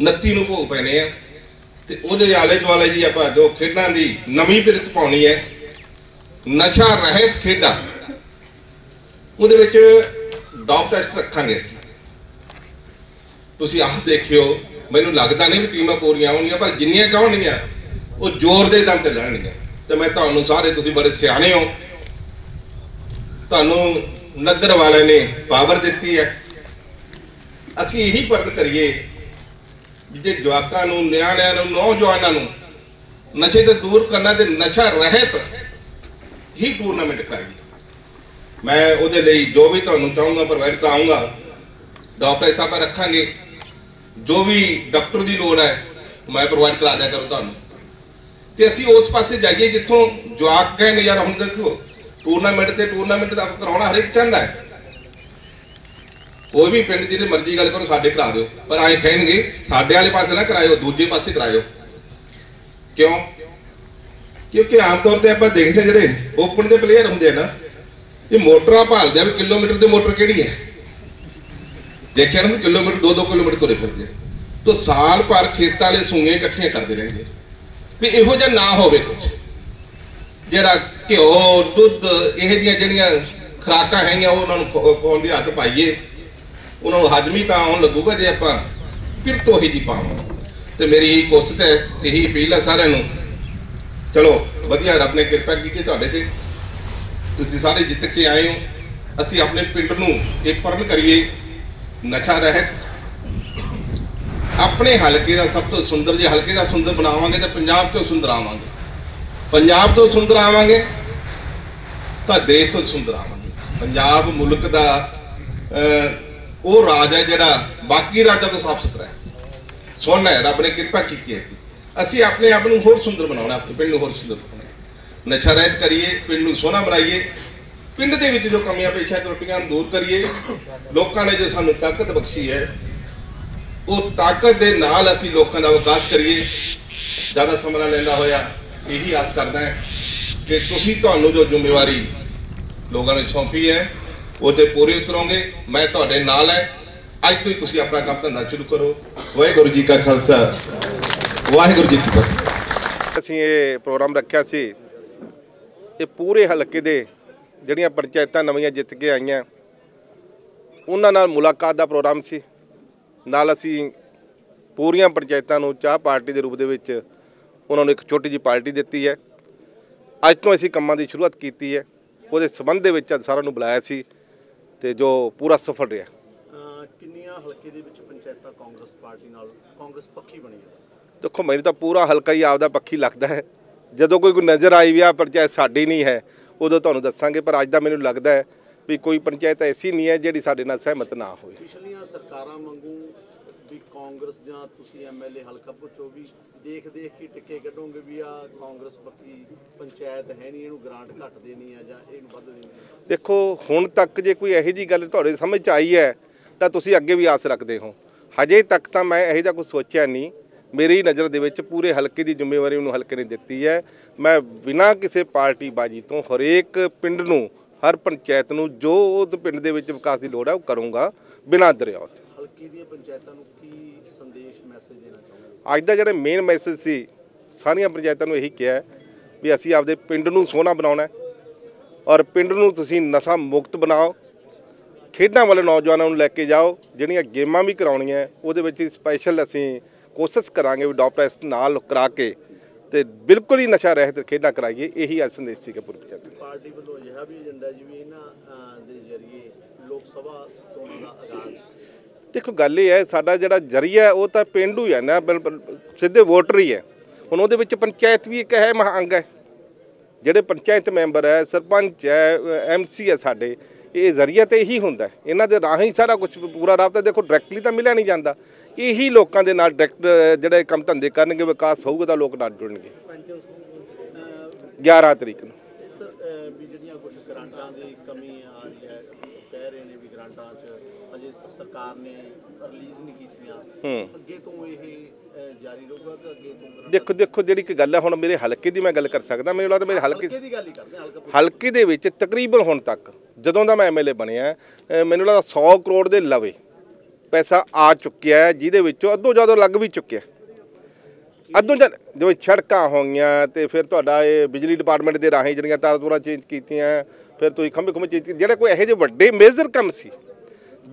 29 ਨੂੰ ਭੋਗ ਪੈਣੇ ਆ। ਤੇ ਉਹਦੇ ਆਲੇ ਦੁਆਲੇ ਜੀ ਆਪਾਂ ਜੋ ਖੇਡਾਂ ਦੀ ਨਵੀਂ ਪਿਰਤ ਪਾਉਣੀ ਹੈ। ਨਸ਼ਾ ਰਹਿਤ ਖੇਡਾਂ। ਉਹਦੇ ਵਿੱਚ ਡੌਪ ਟੈਸਟ ਰੱਖਾਂਗੇ ਅਸੀਂ। ਤੁਸੀਂ ਆਪ ਦੇਖਿਓ, ਮੈਨੂੰ ਲੱਗਦਾ ਨਹੀਂ ਵੀ ਟੀਮਾਂ ਪੂਰੀਆਂ ਹੋਣਗੀਆਂ, ਪਰ ਜਿੰਨੀਆਂ ਕਹਣਗੀਆਂ ਉਹ ਜ਼ੋਰ ਦੇ ਦਮ ਤੇ ਲੜਨਗੀਆਂ। ਤੇ ਮੈਂ ਤੁਹਾਨੂੰ ਸਾਰੇ ਤੁਸੀਂ ਬੜੇ ਸਿਆਣੇ ਹੋ। ਤੁਹਾਨੂੰ ਨਗਰ ਵਾਲਿਆਂ ਨੇ ਪਾਵਰ ਦਿੱਤੀ ਹੈ। ਅਸੀਂ ਇਹੀ ਪਰਨ ਕਰੀਏ ਵੀ ਜੇ ਜਵਾਕਾਂ ਨੂੰ, ਨਿਆਣਿਆਂ ਨੂੰ, ਨੌਜਵਾਨਾਂ ਨੂੰ ਨਸ਼ੇ ਤੋਂ ਦੂਰ ਕਰਨਾ ਤੇ ਨਸ਼ਾ ਰਹਿਤ ਹੀ ਟੂਰਨਾਮੈਂਟ ਕਰਾਈਏ। ਮੈਂ ਉਹਦੇ ਲਈ ਜੋ ਵੀ ਤੁਹਾਨੂੰ ਚਾਹੂੰਗਾ ਪ੍ਰੋਵਾਈਡ ਕਰਾਉਂਗਾ ਡਾਕਟਰ ਸਾਹਿਬ ਰੱਖਾਂਗੇ। ਜੋ ਵੀ ਡਾਕਟਰ ਦੀ ਲੋੜ ਹੈ, ਮੈਂ ਪ੍ਰੋਵਾਈਡ ਕਰਾ ਦਿਆ ਕਰੂੰ ਤੁਹਾਨੂੰ। ਤੇ ਅਸੀਂ ਉਸ ਪਾਸੇ ਜਾਈਏ ਜਿੱਥੋਂ ਜਵਾਕ ਕਹਿੰਦੇ, ਯਾਰ ਹੁਣ ਦੇਖੋ ਟੂਰਨਾਮੈਂਟ ਤੇ ਟੂਰਨਾਮੈਂਟ ਦਾ ਕਰਾਉਣਾ ਹਰੇਕ ਚਾਹੁੰਦਾ ਹੈ। ਕੋਈ ਵੀ ਪਿੰਡ ਜਿਹਦੇ ਮਰਜ਼ੀ ਗੱਲ ਕਰੋ, ਸਾਡੇ ਕਰਾ ਦਿਓ। ਪਰ ਐਂ ਕਹਿਣਗੇ, ਸਾਡੇ ਵਾਲੇ ਪਾਸੇ ਨਾ ਕਰਾਇਓ, ਦੂਜੇ ਪਾਸੇ ਕਰਾਇਓ। ਕਿਉਂ? ਕਿਉਂਕਿ ਆਮ ਤੌਰ ਤੇ ਆਪਾਂ ਦੇਖਦੇ ਜਿਹੜੇ ਓਪਨ ਦੇ ਪਲੇਅਰ ਹੁੰਦੇ ਆ ਨਾ, ਇਹ ਮੋਟਰਾਂ ਭਾਲਦੇ ਆ ਵੀ ਕਿਲੋਮੀਟਰ ਤੇ ਮੋਟਰ ਕਿਹੜੀ ਹੈ? ਦੇਖਿਆ ਨਾ ਕਿਲੋਮੀਟਰ 2-2 ਕਿਲੋਮੀਟਰ ਤੁਰੇ ਫਿਰਦੇ ਆ। ਤੋ ਸਾਲ ਭਰ ਖੇਤਾਂ ਵਾਲੇ ਸੂਏ ਇਕੱਠੀਆਂ ਕਰਦੇ ਰਹਿੰਦੇ ਵੀ ਇਹੋ ਜਿਹਾ ਨਾ ਹੋਵੇ ਕੁਝ ਜਿਹੜਾ ਘਿਓ, ਦੁੱਧ, ਇਹ ਜੀਆਂ ਜਿਹੜੀਆਂ ਖਰਾਕਾਂ ਹੈਗੀਆਂ ਉਹਨਾਂ ਨੂੰ ਖੋ- ਖਵਾਉਣ ਦੀ ਹੱਥ ਪਾਈਏ। ਉਹਨਾਂ ਨੂੰ ਹਾਜ਼ਮੀ ਤਾਂ ਆਉਣ ਲੱਗੂਗਾ ਜੇ ਆਪਾਂ ਫਿਰ ਤੋਂ ਹੀ ਦੀ ਪਾਵਾਂ। ਤੇ ਮੇਰੀ ਇਹੀ ਕੋਸ਼ਿਸ਼ ਹੈ, ਇਹੀ ਅਪੀਲ ਹੈ ਸਾਰਿਆਂ ਨੂੰ। ਚਲੋ, ਵਧੀਆ, ਰੱਬ ਨੇ ਕਿਰਪਾ ਕੀਤੀ ਤੁਹਾਡੇ ਤੇ। ਤੁਸੀਂ ਸਾਰੇ ਜਿੱਤ ਕੇ ਆਏ ਹੋ। ਅਸੀਂ ਆਪਣੇ ਪਿੰਡ ਨੂੰ ਇਹ ਪਰਨ ਕਰੀਏ, ਨਸ਼ਾ ਰਹਿਤ। ਆਪਣੇ ਹਲਕੇ ਦਾ ਸਭ ਤੋਂ ਸੁੰਦਰ, ਜੇ ਹਲਕੇ ਦਾ ਸੁੰਦਰ ਬਣਾਵਾਂਗੇ ਤਾਂ ਪੰਜਾਬ ਤੋਂ ਸੁੰਦਰ ਆਵਾਂਗੇ। ਪੰਜਾਬ ਤੋਂ ਸੁੰਦਰ ਆਵਾਂਗੇ ਤਾਂ ਦੇਸ਼ ਤੋਂ ਸੁੰਦਰ ਆਵਾਂਗੇ। ਪੰਜਾਬ ਮੁਲਕ ਦਾ ਉਹ ਰਾਜ ਹੈ ਜਿਹੜਾ ਬਾਕੀ ਰਾਜਾਂ ਤੋਂ ਸਾਫ਼ ਸੁਥਰਾ ਹੈ। ਸੋਹਣਾ ਹੈ, ਰੱਬ ਨੇ ਕਿਰਪਾ ਕੀਤੀ ਹੈ ਅਸੀਂ ਆਪਣੇ ਆਪ ਨੂੰ ਹੋਰ ਸੁੰਦਰ ਬਣਾਉਣਾ, ਆਪਣੇ ਪਿੰਡ ਨੂੰ ਹੋਰ ਸੁੰਦਰ ਬਣਾਉਣਾ ਨਸ਼ਾ ਰਹਿਤ ਕਰੀਏ, ਪਿੰਡ ਨੂੰ ਸੋਹਣਾ ਬਣਾਈਏ। ਪਿੰਡ ਦੇ ਵਿੱਚ ਜੋ ਕਮੀਆਂ ਪੇਸ਼ਾਂ ਤਰੁੱਟੀਆਂ ਨੂੰ ਦੂਰ ਕਰੀਏ, ਲੋਕਾਂ ਨੇ ਜੋ ਸਾਨੂੰ ਤਾਕਤ ਬਖਸ਼ੀ ਹੈ, ਉਹ ਤਾਕਤ ਦੇ ਨਾਲ ਅਸੀਂ ਲੋਕਾਂ ਦਾ ਵਿਕਾਸ ਕਰੀਏ। ਜ਼ਿਆਦਾ ਸਮਾਂ ਲੈਂਦਾ ਹੋਇਆ, ਇਹੀ ਆਸ ਕਰਦਾ ਕਿ ਤੁਸੀਂ ਤੁਹਾਨੂੰ ਜੋ ਜ਼ਿੰਮੇਵਾਰੀ ਲੋਕਾਂ ਨੇ ਸੌਂਪੀ ਹੈ ਉਹਦੇ ਪੂਰੇ ਪੂਰੀ ਉਤਰੋਗੇ, ਮੈਂ ਤੁਹਾਡੇ ਨਾਲ ਹੈ। ਅੱਜ ਤੋਂ ਹੀ ਤੁਸੀਂ ਆਪਣਾ ਕੰਮ ਧੰਦਾ ਸ਼ੁਰੂ ਕਰੋ। ਵਾਹਿਗੁਰੂ ਜੀ ਕਾ ਖਾਲਸਾ। ਵਾਹਿਗੁਰੂ ਜੀ ਕੀ ਫਤਿਹ। ਅਸੀਂ ਇਹ ਪ੍ਰੋਗਰਾਮ ਰੱਖਿਆ ਸੀ। ਇਹ ਪੂਰੇ ਹਲਕੇ ਦੇ ਜਿਹੜੀਆਂ ਪੰਚਾਇਤਾਂ ਨਵੀਆਂ ਜਿੱਤ ਕੇ ਆਈਆਂ, ਉਹਨਾਂ ਨਾਲ ਮੁਲਾਕਾਤ ਦਾ ਪ੍ਰੋਗਰਾਮ ਸੀ। ਨਾਲ ਅਸੀਂ ਪੂਰੀਆਂ ਪੰਚਾਇਤਾਂ ਨੂੰ ਚਾਹ ਪਾਰਟੀ ਦੇ ਰੂਪ ਦੇ ਵਿੱਚ ਉਹਨਾਂ ਨੂੰ ਇੱਕ ਛੋਟੀ ਜਿਹੀ ਪਾਰਟੀ ਦਿੱਤੀ ਹੈ। ਅੱਜ ਤੋਂ ਅਸੀਂ ਕੰਮਾਂ ਦੀ ਸ਼ੁਰੂਆਤ ਕੀਤੀ ਹੈ। ਉਹਦੇ ਸਬੰਧ ਦੇ ਵਿੱਚ ਅੱਜ ਸਾਰਿਆਂ ਨੂੰ ਬੁਲਾਇਆ ਸੀ। ਤੇ ਜੋ ਪੂਰਾ ਸਫਲ ਰਿਹਾ। ਕਿੰਨੀਆਂ ਹਲਕੇ ਦੇ ਵਿੱਚ ਪੰਚਾਇਤਾਂ ਕਾਂਗਰਸ ਪਾਰਟੀ ਨਾਲ ਕਾਂਗਰਸ ਪੱਖੀ ਬਣੀ ਹੈ? ਦੇਖੋ ਮੈਨੂੰ ਤਾਂ ਪੂਰਾ ਹਲਕਾ ਹੀ ਆਪਦਾ ਪੱਖੀ ਲੱਗਦਾ ਹੈ। ਜਦੋਂ ਕੋਈ ਕੋਈ ਨਜ਼ਰ ਆਈ ਵੀ ਆ ਪੰਚਾਇਤ ਸਾਡੀ ਨਹੀਂ ਹੈ ਉਦੋਂ ਤੁਹਾਨੂੰ ਦੱਸਾਂਗੇ ਪਰ ਅੱਜ ਦਾ ਮੈਨੂੰ ਲੱਗਦਾ ਹੈ ਵੀ ਕੋਈ ਪੰਚਾਇਤ ਐਸੀ ਨਹੀਂ ਹੈ ਜਿਹੜੀ ਸਾਡੇ ਨਾਲ ਸਹਿਮਤ ਨਾ ਹੋਵੇ। ਪਿਛਲੀਆਂ ਸਰਕਾਰਾਂ ਵਾਂਗੂ ਵੀ ਕਾਂਗਰਸ ਜਾਂ ਤੁਸੀਂ ਐਮਐਲਏ ਹਲਕਾ ਪੁੱਛੋ ਵੀ ਦੇਖ ਦੇਖ ਕੇ ਟਿੱਕੇ ਕੱਢੋਗੇ ਵੀ ਆ ਕਾਂਗਰਸ ਪੱਖੀ ਪੰਚਾਇਤ ਹੈ ਨਹੀਂ ਇਹਨੂੰ ਗ੍ਰਾਂਟ ਘੱਟ ਦੇਣੀ ਆ ਜਾਂ ਇਹਨੂੰ ਵੱਧ ਦੇਣੀ ਦੇਖੋ ਹੁਣ ਤੱਕ ਜੇ ਕੋਈ ਇਹੋ ਜੀ ਗੱਲ ਤੁਹਾਡੇ ਸਮਝ ਚ ਆਈ ਹੈ ਤਾਂ ਤੁਸੀਂ ਅੱਗੇ ਵੀ ਆਸ ਰੱਖਦੇ ਹੋ। ਹਜੇ ਤੱਕ ਤਾਂ ਮੈਂ ਇਹੋ ਜਿਹਾ ਕੁਝ ਸੋਚਿਆ ਨਹੀਂ। ਮੇਰੀ ਨਜ਼ਰ ਦੇ ਵਿੱਚ ਪੂਰੇ ਹਲਕੇ ਦੀ ਜ਼ਿੰਮੇਵਾਰੀ ਮੈਨੂੰ ਹਲਕੇ ਨੇ ਦਿੱਤੀ ਹੈ। ਮੈਂ ਬਿਨਾਂ ਕਿਸੇ ਪਾਰਟੀ ਬਾਜੀ ਤੋਂ ਹਰੇਕ ਪਿੰਡ ਨੂੰ ਹਰ ਪੰਚਾਇਤ ਨੂੰ ਜੋ ਉਹ ਪਿੰਡ ਦੇ ਵਿੱਚ ਵਿਕਾਸ ਦੀ ਲੋੜ ਹੈ ਉਹ ਕਰੂੰਗਾ ਬਿਨਾਂ ਦਰਿਆ ਤੋਂ ਹਲਕੀ ਦੀਆਂ ਪੰਚਾਇਤਾਂ ਨੂੰ ਕੀ ਸੰਦੇਸ਼ ਮੈਸੇਜ ਦੇਣਾ ਚਾਹੁੰਦੇ ਅੱਜ ਦਾ ਜਿਹੜਾ ਮੇਨ ਮੈਸੇਜ ਸੀ, ਸਾਰੀਆਂ ਪੰਚਾਇਤਾਂ ਨੂੰ ਇਹੀ ਕਿਹਾ ਵੀ ਅਸੀਂ ਆਪਦੇ ਪਿੰਡ ਨੂੰ ਸੋਹਣਾ ਬਣਾਉਣਾ ਔਰ ਪਿੰਡ ਨੂੰ ਤੁਸੀਂ ਨਸ਼ਾ ਮੁਕਤ ਬਣਾਓ, ਖੇਡਾਂ ਵਾਲੇ ਨੌਜਵਾਨਾਂ ਨੂੰ ਲੈ ਕੇ ਜਾਓ, ਜਿਹੜੀਆਂ ਗੇਮਾਂ ਵੀ ਕਰਾਉਣੀਆਂ ਉਹਦੇ ਵਿੱਚ ਸਪੈਸ਼ਲ ਅਸੀਂ ਕੋਸ਼ਿਸ਼ ਕਰਾਂਗੇ ਵੀ ਡਾਕਟਰ ਇਸ ਨਾਲ ਕਰਾ ਕੇ ਤੇ ਬਿਲਕੁਲ ਹੀ ਨਸ਼ਾ ਰਹਿਤ ਖੇਡਾਂ ਕਰਾਈਏ, ਇਹੀ ਅੱਜ ਸੰਦੇਸ਼ ਸੀਗਾ ਪੂਰੀ ਪੰਚਾਇਤ ਨੂੰ। ਪਾਰਟੀ ਵੱਲੋਂ ਅਜਿਹਾ ਵੀ ਏਜੰਡਾ ਜਿਵੇਂ ਇਹਨਾਂ ਦੇ ਜ਼ਰੀਏ ਲੋਕ ਸਭਾ ਚੋਣਾਂ ਦਾ ਆਗਾਜ਼ ਦੇਖੋ ਗੱਲ ਇਹ ਹੈ, ਸਾਡਾ ਜਿਹੜਾ ਜਰੀਆ ਉਹ ਤਾਂ ਪਿੰਡੂ ਹੈ ਨਾ ਸਿੱਧੇ ਵੋਟਰ ਹੀ ਹੈ। ਹੁਣ ਉਹਦੇ ਵਿੱਚ ਪੰਚਾਇਤ ਵੀ ਇੱਕ ਹੈ ਮਹਾਂਗ ਹੈ। ਜਿਹੜੇ ਪੰਚਾਇਤ ਮੈਂਬਰ ਹੈ, ਸਰਪੰਚ ਹੈ ਐਮਸੀ ਹੈ ਸਾਡੇ, ਇਹ ਜ਼ਰੀਆ ਤੇ ਇਹੀ ਹੁੰਦਾ ਇਹਨਾਂ ਦੇ ਰਾਹੀਂ ਸਾਰਾ ਕੁਝ ਪੂਰਾ ਰਾਬਤਾ ਦੇਖੋ ਡਾਇਰੈਕਟਲੀ ਤਾਂ ਮਿਲਿਆ ਨਹੀਂ ਜਾਂਦਾ। ਇਹੀ ਲੋਕਾਂ ਦੇ ਨਾਲ ਡਾਇਰੈਕਟ ਜਿਹੜੇ ਕੰਮ ਧੰਦੇ ਕਰਨਗੇ, ਵਿਕਾਸ ਹੋਊਗਾ ਤਾਂ ਲੋਕ ਨਾਲ ਜੁੜਨਗੇ। 11 ਤਰੀਕ ਨੂੰ। ਸਰ ਵੀ ਜਿਹੜੀਆਂ ਕੁਝ ਗ੍ਰਾਂਟਾਂ ਦੀ ਕਮੀ ਆ ਰਹੀ ਹੈ, ਕਹਿ ਰਹੇ ਨੇ ਵੀ ਗ੍ਰਾਂਟਾਂ 'ਚ ਸਰਕਾਰ ਨੇ ਰਿਲੀਜ਼ ਨਹੀਂ ਕੀਤੀਆਂ। ਅੱਗੇ ਤੋਂ ਇਹ ਜਾਰੀ ਰਹੂਗਾ ਕਿ ਅੱਗੇ ਤੋਂ ਦੇਖੋ ਦੇਖੋ ਜਿਹੜੀ ਇੱਕ ਗੱਲ ਹੈ ਹੁਣ ਮੇਰੇ ਹਲਕੇ ਦੀ ਮੈਂ ਗੱਲ ਕਰ ਸਕਦਾ ਮੈਨੂੰ ਲੱਗਦਾ ਮੇਰੇ ਹਲਕੇ ਦੀ ਗੱਲ ਹੀ ਕਰਦੇ ਹਲਕਾ ਹਲਕੇ ਦੇ ਵਿੱਚ ਤਕਰੀਬਨ ਹੁਣ ਤੱਕ ਜਦੋਂ ਦਾ ਮੈਂ ਐਮਐਲਏ ਬਣਿਆ ਮੈਨੂੰ ਲੱਗਦਾ 100 ਕਰੋੜ ਦੇ ਲਵੇ ਪੈਸਾ ਆ ਚੁੱਕਿਆ ਹੈ ਜਿਹਦੇ ਵਿੱਚੋਂ ਅੱਧੋ ਜ਼ਿਆਦਾ ਲੱਗ ਵੀ ਚੁੱਕਿਆ। ਅੱਧੋਂ ਜਾਂ ਜੋ ਸੜਕਾਂ ਹੋਗੀਆਂ ਤੇ ਫਿਰ ਤੁਹਾਡਾ ਇਹ ਬਿਜਲੀ ਡਿਪਾਰਟਮੈਂਟ ਦੇ ਰਾਹੀਂ ਜਿਹੜੀਆਂ ਤਾਰਾਂ ਤੂਰਾਂ ਚੇਂਜ ਕੀਤੀਆਂ ਫਿਰ ਤੁਸੀਂ ਖੰਭੇ ਖੰਭੇ ਚੇਂਜ ਕੀਤੇ ਜਿਹੜੇ ਕੋਈ ਇਹੋ ਜਿਹੇ ਵੱਡੇ ਮੇਜਰ ਕੰਮ ਸੀ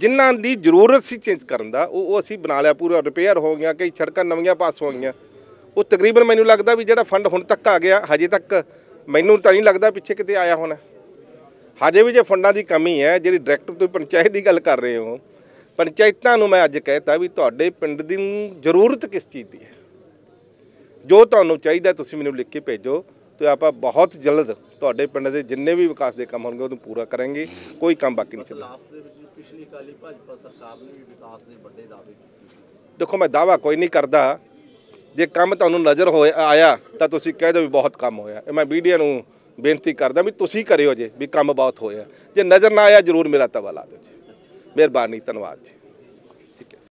ਜਿਨ੍ਹਾਂ ਦੀ ਜ਼ਰੂਰਤ ਸੀ ਚੇਂਜ ਕਰਨ ਦਾ, ਉਹ ਅਸੀਂ ਬਣਾ ਲਿਆ ਪੂਰਾ ਰਿਪੇਅਰ ਹੋ ਗਿਆ ਕਈ ਸੜਕਾਂ ਨਵੀਆਂ ਪਾਸ ਹੋ ਗਈਆਂ। ਉਹ ਤਕਰੀਬਨ ਮੈਨੂੰ ਲੱਗਦਾ ਵੀ ਜਿਹੜਾ ਫੰਡ ਹੁਣ ਤੱਕ ਆ ਗਿਆ, ਹਜੇ ਤੱਕ ਮੈਨੂੰ ਤਾਂ ਨਹੀਂ ਲੱਗਦਾ ਪਿੱਛੇ ਕਿਤੇ ਆਇਆ ਹੋਣਾ। ਹਜੇ ਵੀ ਜੇ ਫੰਡਾਂ ਦੀ ਕਮੀ ਹੈ, ਜਿਹੜੀ ਡਾਇਰੈਕਟਰ ਤੁਸੀਂ ਪੰਚਾਇਤ ਦੀ ਗੱਲ ਕਰ ਰਹੇ ਹੋ, ਪੰਚਾਇਤਾਂ ਨੂੰ ਮੈਂ ਅੱਜ ਕਹਿਤਾ ਵੀ ਤੁਹਾਡੇ ਪਿੰਡ ਦੀ ਜ਼ਰੂਰਤ ਕਿਸ ਚੀਜ਼ ਦੀ ਹੈ? ਜੋ ਤੁਹਾਨੂੰ ਚਾਹੀਦਾ ਤੁਸੀਂ ਮੈਨੂੰ ਲਿਖ ਕੇ ਭੇਜੋ ਤੇ ਆਪਾਂ ਬਹੁਤ ਜਲਦ ਤੁਹਾਡੇ ਪਿੰਡ ਦੇ ਜਿੰਨੇ ਵੀ ਵਿਕਾਸ ਦੇ ਕੰਮ ਹੋਣਗੇ, ਉਹਨੂੰ ਪੂਰਾ ਕਰਾਂਗੇ, ਕੋਈ ਕੰਮ ਬਾਕੀ ਨਹੀਂ ਚੱਲਦਾ। ਦੇ ਅਕਾਲੀ ਭਾਜਪਾ ਸਰਕਾਰ ਨੇ ਵੀ ਵਿਕਾਸ ਦੇ ਵੱਡੇ ਦਾਅਵੇ ਦੇਖੋ, ਮੈਂ ਦਾਵਾ ਕੋਈ ਨਹੀਂ ਕਰਦਾ। ਜੇ ਕੰਮ ਤੁਹਾਨੂੰ ਨਜ਼ਰ ਹੋਇਆ ਆਇਆ, ਤਾਂ ਤੁਸੀਂ ਕਹਿ ਦਿਓ ਵੀ ਬਹੁਤ ਕੰਮ ਹੋਇਆ। ਇਹ ਮੈਂ ਮੀਡੀਆ ਨੂੰ ਬੇਨਤੀ ਕਰਦਾ ਵੀ ਤੁਸੀਂ ਕਰਿਓ ਜੇ, ਵੀ ਕੰਮ ਬਹੁਤ ਹੋਇਆ। ਜੇ ਨਜ਼ਰ ਨਾ ਆਇਆ, ਜਰੂਰ ਮੇਰਾ ਤਵਾ ਲਾ ਦਿਓ ਜੀ। ਮਿਹਰਬਾਨੀ, ਧੰਨਵਾਦ ਜੀ।